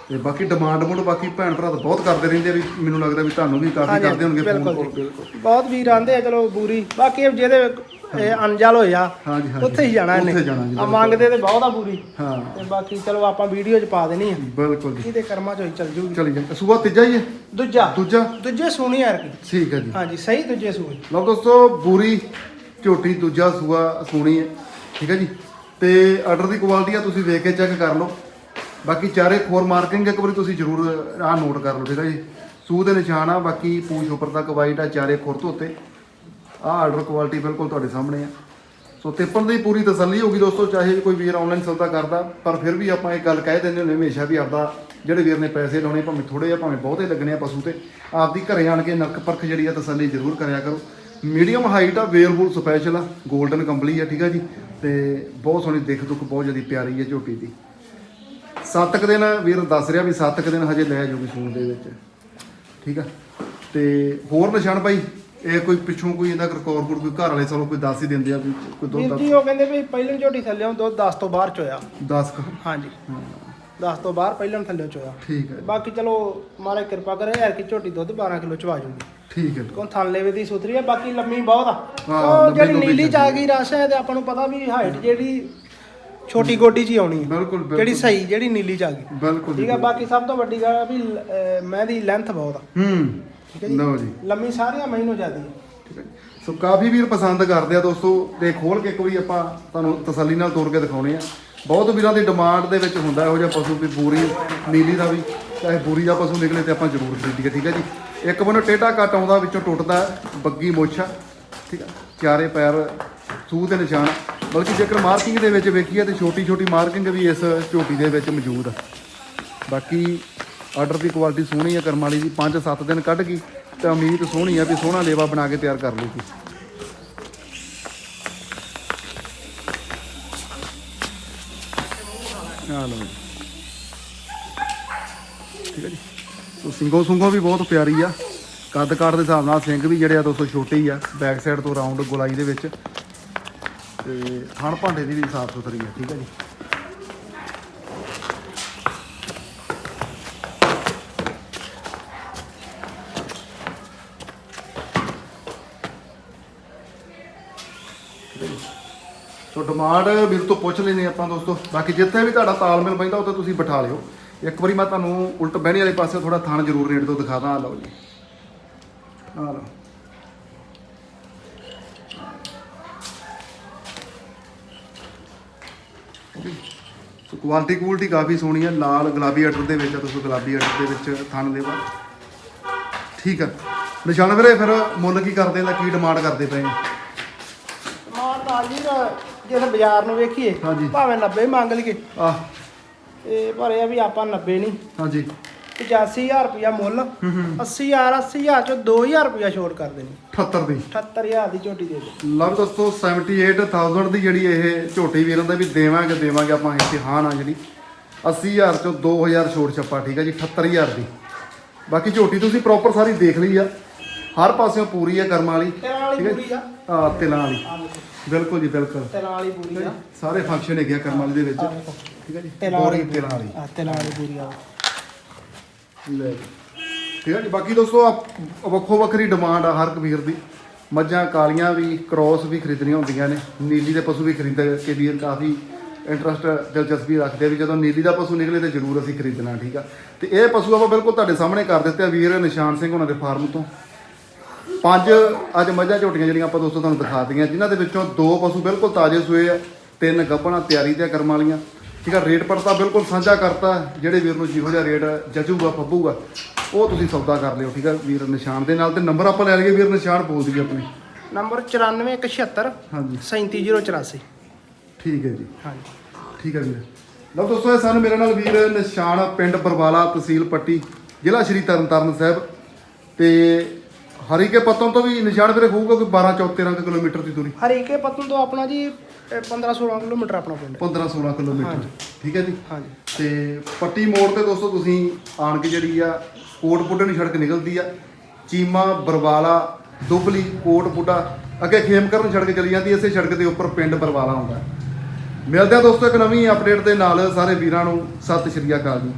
ਤੇ ਬਾਕੀ ਡਿਮਾਂਡ ਮੁੰਡ ਬਾਕੀ ਭੈਣ ਭਰਾ ਤਾਂ ਬਹੁਤ ਕਰਦੇ ਰਹਿੰਦੇ ਆ ਵੀ ਮੈਨੂੰ ਲੱਗਦਾ ਵੀ ਤੁਹਾਨੂੰ ਵੀ ਕਾਫੀ ਕਰਦੇ ਹੋਣਗੇ ਫੋਨ ਬਿਲਕੁਲ ਕਾਲ ਬਹੁਤ ਵੀਰ ਆਂਦੇ ਆ ਚਲੋ ਬੂਰੀ। ਬਾਕੀ ਜਿਹਦੇ ਇਹ ਅਨਜਲ ਹੋਇਆ ਹਾਂਜੀ ਹਾਂਜੀ। ਉੱਥੇ ਹੀ ਜਾਣਾ ਇਹਨੇ। ਉੱਥੇ ਜਾਣਾ ਜੀ ਆ ਮੰਗਦੇ ਤੇ ਬਹੁਤ ਆ ਬੂਰੀ ਹਾਂ। ਤੇ ਬਾਕੀ ਚਲੋ ਆਪਾਂ ਵੀਡੀਓ 'ਚ ਪਾ ਦੇਣੀ ਆ। ਬਿਲਕੁਲ ਜੀ। ਇਹਦੇ ਕਰਮਾਂ 'ਚ ਹੋਈ ਚੱਲ ਜੂਗੀ। ਚਲੀ ਜਾ। ਸੂਆ ਤੀਜਾ ਹੀ ਹੈ? ਦੂਜਾ। ਦੂਜਾ? ਦੂਜੇ ਸੋਣੀ ਯਾਰ ਕੀ ਠੀਕ ਹੈ ਜੀ। ਹਾਂਜੀ ਸਹੀ ਦੂਜੇ ਸੂਏ ਲਓ ਦੋਸਤੋ ਬੂਰੀ ਝੋਟੀ ਦੂਜਾ ਸੂਆ ਸੋਣੀ ਹੈ। ਠੀਕ ਹੈ ਜੀ। ਤੇ ਆਰਡਰ ਦੀ ਕੁਆਲਿਟੀ ਆ ਤੁਸੀਂ ਵੇਖ ਕੇ ਚੈੱਕ ਕਰ ਲਓ। ਬਾਕੀ ਚਾਰੇ ਖੋਰ ਮਾਰਕਿੰਗ ਇੱਕ ਵਾਰੀ ਤੁਸੀਂ ਜ਼ਰੂਰ ਆਹ ਨੋਟ ਕਰ ਲਓ ਠੀਕ ਹੈ ਜੀ। ਸੂਹ ਦੇ ਨਿਸ਼ਾਨ ਆ ਬਾਕੀ ਪੂਛ ਉੱਪਰ ਤੱਕ ਵਾਈਟ ਆ ਚਾਰੇ ਖੁਰ ਤੋਂ ਉੱਤੇ ਆਹ ਆਰਡਰ ਕੁਆਲਿਟੀ ਬਿਲਕੁਲ ਤੁਹਾਡੇ ਸਾਹਮਣੇ ਆ। ਸੋ ਤਿੱਪਣ ਦੀ ਪੂਰੀ ਤਸੱਲੀ ਹੋਗੀ ਦੋਸਤੋ, ਚਾਹੇ ਕੋਈ ਵੀਰ ਆਨਲਾਈਨ ਸੌਦਾ ਕਰਦਾ, ਪਰ ਫਿਰ ਵੀ ਆਪਾਂ ਇਹ ਗੱਲ ਕਹਿ ਦਿੰਦੇ ਹੁੰਦੇ ਹਮੇਸ਼ਾ ਵੀ ਆਪਦਾ ਜਿਹੜੇ ਵੀਰ ਨੇ ਪੈਸੇ ਲਾਉਣੇ, ਭਾਵੇਂ ਥੋੜੇ ਆ, ਭਾਵੇਂ ਬਹੁਤੇ ਲੱਗਣੇ ਆ ਪਸ਼ੂ ਤੇ, ਆਪਦੀ ਘਰੇ ਆਣ ਕੇ ਨੱਕ ਪਰਖ ਜਿਹੜੀ ਆ ਤਸੱਲੀ ਜ਼ਰੂਰ ਕਰਿਆ ਕਰੋ। ਮੀਡੀਅਮ ਹਾਈਟ ਆ ਵੇਅਰਵੁਲ ਸਪੈਸ਼ਲ ਆ 골ਡਨ ਕੰਬਲੀ ਆ, ਠੀਕ ਆ ਜੀ? ਤੇ ਬਹੁਤ ਸੋਹਣੀ ਦਿੱਖ ਦੁੱਖ, ਬਹੁਤ ਜ਼ਿਆਦਾ ਪਿਆਰੀ ਆ ਝੋਟੀ ਦੀ। ਸੱਤ ਕੁ ਦਿਨ ਵੀਰ ਦੱਸ ਰਿਹਾ ਵੀ ਸੱਤ ਕੁ ਦਿਨ ਹਜੇ ਲੈ ਜਾਊਗੀ ਸੂਣ ਦੇ ਵਿੱਚ, ਠੀਕ ਆ? ਤੇ ਹੋਰ ਨਿਸ਼ਾਨ ਭਾਈ ਇਹ ਕੋਈ ਪਿੱਛੋਂ ਕੋਈ ਇਹਦਾ ਰਿਕਾਰਡ ਕੋਈ ਘਰ ਵਾਲੇ ਚਲੋ ਕੋਈ ਦੱਸ ਹੀ ਦਿੰਦੇ ਆ ਵੀ ਕੋਈ ਵੀਰ ਦੁੱਧ ਜੀ ਉਹ ਕਹਿੰਦੇ ਵੀ ਪਹਿਲਾਂ ਝੋਟੀ ਥੱਲਿਓਂ ਦੁੱਧ 10 ਤੋਂ ਬਾਹਰ ਚੋਇਆ। 10 ਕ। ਹਾਂਜੀ। 10 ਤੋਂ ਬਾਹਰ ਪਹਿਲਾਂ ਥੱਲਿਓਂ ਚੋਇਆ। ਠੀਕ ਹੈ ਬਾਕੀ ਚਲੋ ਮਾਰੇ ਕਿਰਪਾ ਕਰੇ ਯਾਰ ਕਿ ਝੋਟੀ ਦੁੱਧ 12 ਕਿਲੋ ਚਵਾ ਜੂਗੀ। ਠੀਕ ਹੈ ਕੋਣ ਥਾਲੇ ਦੀ ਸੁਥਰੀ ਆ ਬਾਕੀ ਲੰਮੀ ਬਹੁਤ ਆ। ਹਾਂ, ਉਹ ਜਿਹੜੀ ਨੀਲੀ ਚ ਆ। ਗਈ ਰਸ ਹੈ ਤੇ ਆਪਾਂ ਨੂੰ ਪਤਾ ਵੀ ਹਾਈਟ ਜਿਹੜੀ ਛੋਟੀ ਗੋਡੀ ਚ ਹੀ ਆਉਣੀ ਹੈ ਬਿਲਕੁਲ ਜਿਹੜੀ ਸਹੀ ਜਿਹੜੀ ਨੀਲੀ ਚ ਆ ਗਈ ਬਿਲਕੁਲ ਜੀ, ਠੀਕ ਆ ਬਾਕੀ ਸਭ ਤੋਂ ਵੱਡੀ ਗੱਲ ਆ ਵੀ ਮੈਂ ਦੀ ਲੈਂਥ ਬਹੁਤ ਆ। ਹੂੰ। ਠੀਕ ਹੈ ਜੀ? ਲਓ ਜੀ। ਲੰਮੀ ਸਾਰੀਆਂ ਮੈਨੂੰ ਜਾਂਦੀ ਹੈ ਠੀਕ ਹੈ ਜੀ। ਸੋ ਕਾਫੀ ਵੀਰ ਪਸੰਦ ਕਰਦੇ ਆ ਦੋਸਤੋ ਤੇ ਖੋਲ ਕੇ ਇੱਕ ਵਾਰੀ ਆਪਾਂ ਤੁਹਾਨੂੰ ਤਸੱਲੀ ਨਾਲ ਤੋੜ ਕੇ ਦਿਖਾਉਣੇ ਆ। ਬਹੁਤ ਵੀਰਾਂ ਦੀ ਡਿਮਾਂਡ ਦੇ ਵਿੱਚ ਹੁੰਦਾ ਇਹੋ ਜਿਹਾ ਪਸ਼ੂ ਵੀ ਬੂਰੀ ਨੀਲੀ ਦਾ ਵੀ ਚਾਹੇ ਬੂਰੀ ਦਾ ਪਸ਼ੂ ਨਿਕਲੇ ਤੇ ਆਪਾਂ ਜ਼ਰੂਰ ਖਰੀਦੀਏ ਠੀਕ ਹੈ ਜੀ। ਇੱਕ ਬੰਨੋ ਟੇਢਾ ਕੱਟ ਆਉਂਦਾ ਵਿੱਚੋਂ ਟੁੱਟਦਾ ਬੱਗੀ ਮੋਛਾ ਠੀਕ ਹੈ। ਚਾਰੇ ਪੈਰ ਸੂਹ ਦੇ ਨਿਸ਼ਾਨ। ਬਲਕਿ ਜੇਕਰ ਮਾਰਕਿੰਗ ਦੇ ਵਿੱਚ ਵੇਖੀਏ ਤੇ ਛੋਟੀ ਛੋਟੀ ਮਾਰਕਿੰਗ ਵੀ ਇਸ ਝੋਟੀ ਦੇ ਵਿੱਚ ਮੌਜੂਦ ਆ। ਬਾਕੀ ਆਰਡਰ ਦੀ ਕੁਆਲਿਟੀ ਸੋਹਣੀ ਆ ਕਰਮ ਵਾਲੀ ਦੀ 5-7 ਦਿਨ ਕੱਢ ਗਈ, ਤੇ ਉਮੀਦ ਸੋਹਣੀ ਆ ਵੀ ਸੋਹਣਾ ਲੇਵਾ ਬਣਾ ਕੇ ਤਿਆਰ ਕਰ ਲੂਗੀ ਆ ਲਓ ਜੀ। ਠੀਕ ਹੈ ਜੀ। ਸੋ ਸਿੰਗੋ ਸੁੰਗੋ ਵੀ ਬਹੁਤ ਪਿਆਰੀ ਆ। ਕੱਦ ਕਾਠ ਦੇ ਹਿਸਾਬ ਨਾਲ ਸਿੰਘ ਵੀ ਜਿਹੜੇ ਆ ਦੋਸਤੋ ਛੋਟੇ ਹੀ ਆ ਬੈਕ ਸਾਈਡ ਤੋਂ ਰਾਉਂਡ ਗੁਲਾਈ ਦੇ ਵਿੱਚ। ਤੇ ਥਣ ਭਾਂਡੇ ਦੀ ਵੀ ਸਾਫ਼ ਸੁਥਰੀ ਆ, ਠੀਕ ਹੈ ਜੀ। ਡਿਮਾਂਡ ਵੀਰ ਤੋਂ ਪੁੱਛ ਲੈਨੇ ਆਪਾਂ ਦੋਸਤੋ। ਬਾਕੀ ਜਿੱਥੇ ਵੀ ਤੁਹਾਡਾ ਤਾਲਮੇਲ ਪੈਂਦਾ, ਉੱਥੇ ਤੁਸੀਂ ਬਿਠਾ ਲਿਓ। ਇੱਕ ਵਾਰੀ ਮੈਂ ਤੁਹਾਨੂੰ ਉਲਟ ਬਹਿਣੀ ਵਾਲੇ ਪਾਸੇ ਥੋੜਾ ਥਾਣ ਜ਼ਰੂਰ ਰੇਟ ਤੋਂ ਦਿਖਾਦਾ ਆ ਲਓ ਜੀ। ਆ ਲਓ। ਸੋ ਕੁਆਲਿਟੀ ਕੁਆਲਿਟੀ ਕਾਫੀ ਸੋਹਣੀ ਹੈ ਲਾਲ ਗੁਲਾਬੀ ਅਟਰ ਦੇ ਵਿੱਚ ਆ, ਤੁਸੀਂ ਗੁਲਾਬੀ ਅਟਰ ਦੇ ਵਿੱਚ ਥਣ ਦੇ ਬਾਅਦ ਠੀਕ ਹੈ ਨਿਸ਼ਾਨ ਵੀਰੇ, ਫਿਰ ਮੁੱਲ ਕੀ ਕਰਦੇ ਦਾ ਕੀ ਡਿਮਾਂਡ ਕਰਦੇ ਪਏ ਆ? ਮਾਂ ਤਾਲੀ ਦਾ ਜੇ ਅਸੀਂ ਬਾਜ਼ਾਰ ਨੂੰ ਵੇਖੀਏ ਹਾਂਜੀ। ਭਾਵੇਂ 90 ਮੰਗ ਲਈਏ। ਆਹ। ਇਹ ਪਰ ਇਹ ਆ ਵੀ ਆਪਾਂ 90 ਨਹੀਂ। ਹਾਂਜੀ। 85000 ਰੁਪਇਆ ਮੁੱਲ ਹੂੰ ਹੂੰ। 80000 80000 ਚੋਂ 2000 ਰੁਪਇਆ ਛੋਟ ਕਰ ਦੇਣੀ। 78 ਦੀ। 78000 ਦੀ ਝੋਟੀ ਦੇ ਦੇ ਲਵ ਦੋਸਤੋ 78000 ਦੀ ਜਿਹੜੀ ਇਹ ਝੋਟੀ ਵੀਰਾਂ ਦਾ ਵੀ ਦੇਵਾਂਗੇ ਦੇਵਾਂਗੇ ਆਪਾਂ ਇੱਥੇ ਹਾਂ ਨਾ ਜਿਹੜੀ। 80000 ਚੋਂ 2000 ਛੋੜ ਛੱਪਾ ਠੀਕ ਹੈ ਜੀ 78000 ਦੀ। ਬਾਕੀ ਝੋਟੀ ਤੁਸੀਂ ਪ੍ਰੋਪਰ ਸਾਰੀ ਦੇਖ ਲਈ ਆ। ਹਰ ਪਾਸਿਓਂ ਪੂਰੀ ਹੈ ਕਰਮਾਂ ਵਾਲੀ। ਤੇਰਾਂ ਵਾਲੀ ਠੀਕ ਹੈ ਪੂਰੀ ਆ। ਆ ਤਿਲਾਂ ਵਾਲੀ। ਆ ਦੇਖੋ। ਬਿਲਕੁਲ ਜੀ ਬਿਲਕੁਲ। ਤੇਰਾਂ ਵਾਲੀ ਪੂਰੀ ਆ। ਸਾਰੇ ਫੰਕਸ਼ਨ ਹੈਗੇ ਆ ਕਰਮਾਂ ਵਾਲੀ ਦੇ ਵਿੱਚ। ਆ ਦੇਖੋ। ਠੀਕ ਹੈ ਜੀ? ਤੇਰਾਂ ਵਾਲੀ ਤਿਲਾਂ ਵਾਲੀ। ਆ ਤੇਰਾਂ ਵਾਲੀ ਪੂਰੀ ਆ। ਲੈ ਜੀ। ਠੀਕ ਹੈ ਜੀ? ਬਾਕੀ ਦੋਸਤੋ ਆਪ- ਵੱਖੋ ਵੱਖਰੀ ਡਿਮਾਂਡ ਆ ਹਰ ਕਬੀਰ ਦੀ। ਮੱਝਾਂ ਕਾਲੀਆਂ ਵੀ ਕ੍ਰੋਸ ਵੀ ਖਰੀਦਣੀਆਂ ਹੁੰਦੀਆਂ ਨੇ। ਨੀਲੀ ਦੇ ਪਸ਼ੂ ਵੀ ਖਰੀਦ ਕੇ ਵੀਰ ਕਾਫੀ ਇੰਟਰਸਟ ਦਿਲਚਸਪੀ ਰੱਖਦੇ ਆ ਵੀ ਜਦੋਂ ਨੀਲੀ ਦਾ ਪਸ਼ੂ ਨਿਕਲੇ ਤੇ ਜ਼ਰੂਰ ਅਸੀਂ ਖਰੀਦਣਾ ਠੀਕ ਆ। ਤੇ ਇਹ ਪਸ਼ੂ ਆਪਾਂ ਬਿਲਕੁਲ ਤੁਹਾਡੇ ਸਾਹਮਣੇ ਕਰ ਦਿੱਤੇ ਆ ਵੀਰ ਨਿਸ਼ਾਨ ਸਿੰਘ ਉਹਨਾਂ ਦੇ ਫਾਰਮ ਤੋਂ। ਪੰਜ ਅੱਜ ਮੱਝਾਂ ਝੋਟੀਆਂ ਜਿਹੜੀਆਂ ਆਪਾਂ ਦੋਸਤੋ ਤੁਹਾਨੂੰ ਦਿਖਾ ਦਈਆਂ। ਜਿਨ੍ਹਾਂ ਦੇ ਵਿੱਚੋਂ ਦੋ ਪਸ਼ੂ ਬਿਲਕੁਲ ਤਾਜ਼ੇ ਸੂਏ ਆ ਤਿੰਨ ਗੱਭਣਾ ਤਿਆਰੀ ਤੇ ਕਰਮ ਵਾਲੀਆਂ। ਠੀਕ ਆ ਰੇਟ ਪੜਤਾ ਬਿਲਕੁਲ ਸਾਂਝਾ ਕਰਤਾ ਜਿਹੜੇ ਵੀਰ ਨੂੰ ਜਿਹੋ ਜਿਹਾ ਰੇਟ ਜਚੂਗਾ ਫੱਬੂਗਾ ਉਹ ਤੁਸੀਂ ਸੌਦਾ ਕਰ ਲਿਓ ਠੀਕ ਆ? ਵੀਰ ਨਿਸ਼ਾਨ ਦੇ ਨਾਲ ਤੇ ਨੰਬਰ ਆਪਾਂ ਲੈ ਲਈਏ ਵੀਰ ਨਿਸ਼ਾਨ ਬੋਲ ਦਈਏ ਆਪਣੇ। ਨੰਬਰ 94176 ਹਾਂਜੀ। 37084 ਠੀਕ ਹੈ ਜੀ। ਹਾਂਜੀ। ਠੀਕ ਹੈ ਵੀਰ। ਲਓ ਦੋਸਤੋ ਇਹ ਸਾਨੂੰ ਮੇਰੇ ਨਾਲ ਵੀਰ ਨਿਸ਼ਾਨ ਪਿੰਡ ਬਰਵਾਲਾ ਤਹਿਸੀਲ ਪੱਟੀ ਜ਼ਿਲ੍ਹਾ ਸ਼੍ਰੀ ਤਰਨਤਾਰਨ ਸਾਹਿਬ। ਤੇ ਹਰੀਕੇ ਪੱਤੋਂ ਤੋਂ ਵੀ ਨਿਸ਼ਾਨ ਹੋਊਗਾ ਕੋਈ 12 14 13 ਕਿਲੋਮੀਟਰ ਦੀ ਦੂਰੀ। ਹਰੀਕੇ ਪਤਨ ਤੋਂ ਆਪਣਾ ਜੀ 15 16 ਕਿਲੋਮੀਟਰ ਆਪਣਾ ਪਿੰਡ 15 16 ਕਿਲੋਮੀਟਰ। ਠੀਕ ਹੈ ਜੀ? ਹਾਂਜੀ। ਤੇ ਪੱਟੀ ਮੋੜ ਤੇ ਦੋਸਤੋ ਤੁਸੀਂ ਆਣ ਕੇ ਜਿਹੜੀ ਆ ਕੋਟ ਪੁੱਡਣ ਸੜਕ ਨਿਕਲਦੀ ਆ। ਚੀਮਾ ਬਰਵਾਲਾ ਦੁਬਲੀ ਕੋਟ ਪੁੱਡਾ ਅੱਗੇ ਖੇਮਕਰਨ ਸੜਕ ਚਲੀ ਜਾਂਦੀ ਇਸੇ ਸੜਕ ਦੇ ਉੱਪਰ ਪਿੰਡ ਬਰਵਾਲਾ ਹੁੰਦਾ ਮਿਲਦੇ ਆ ਦੋਸਤੋ ਇੱਕ ਨਵੀਂ ਅਪਡੇਟ ਦੇ ਨਾਲ ਸਾਰੇ ਵੀਰਾਂ ਨੂੰ ਸਤਿ ਸ਼੍ਰੀ ਅਕਾਲ ਜੀ।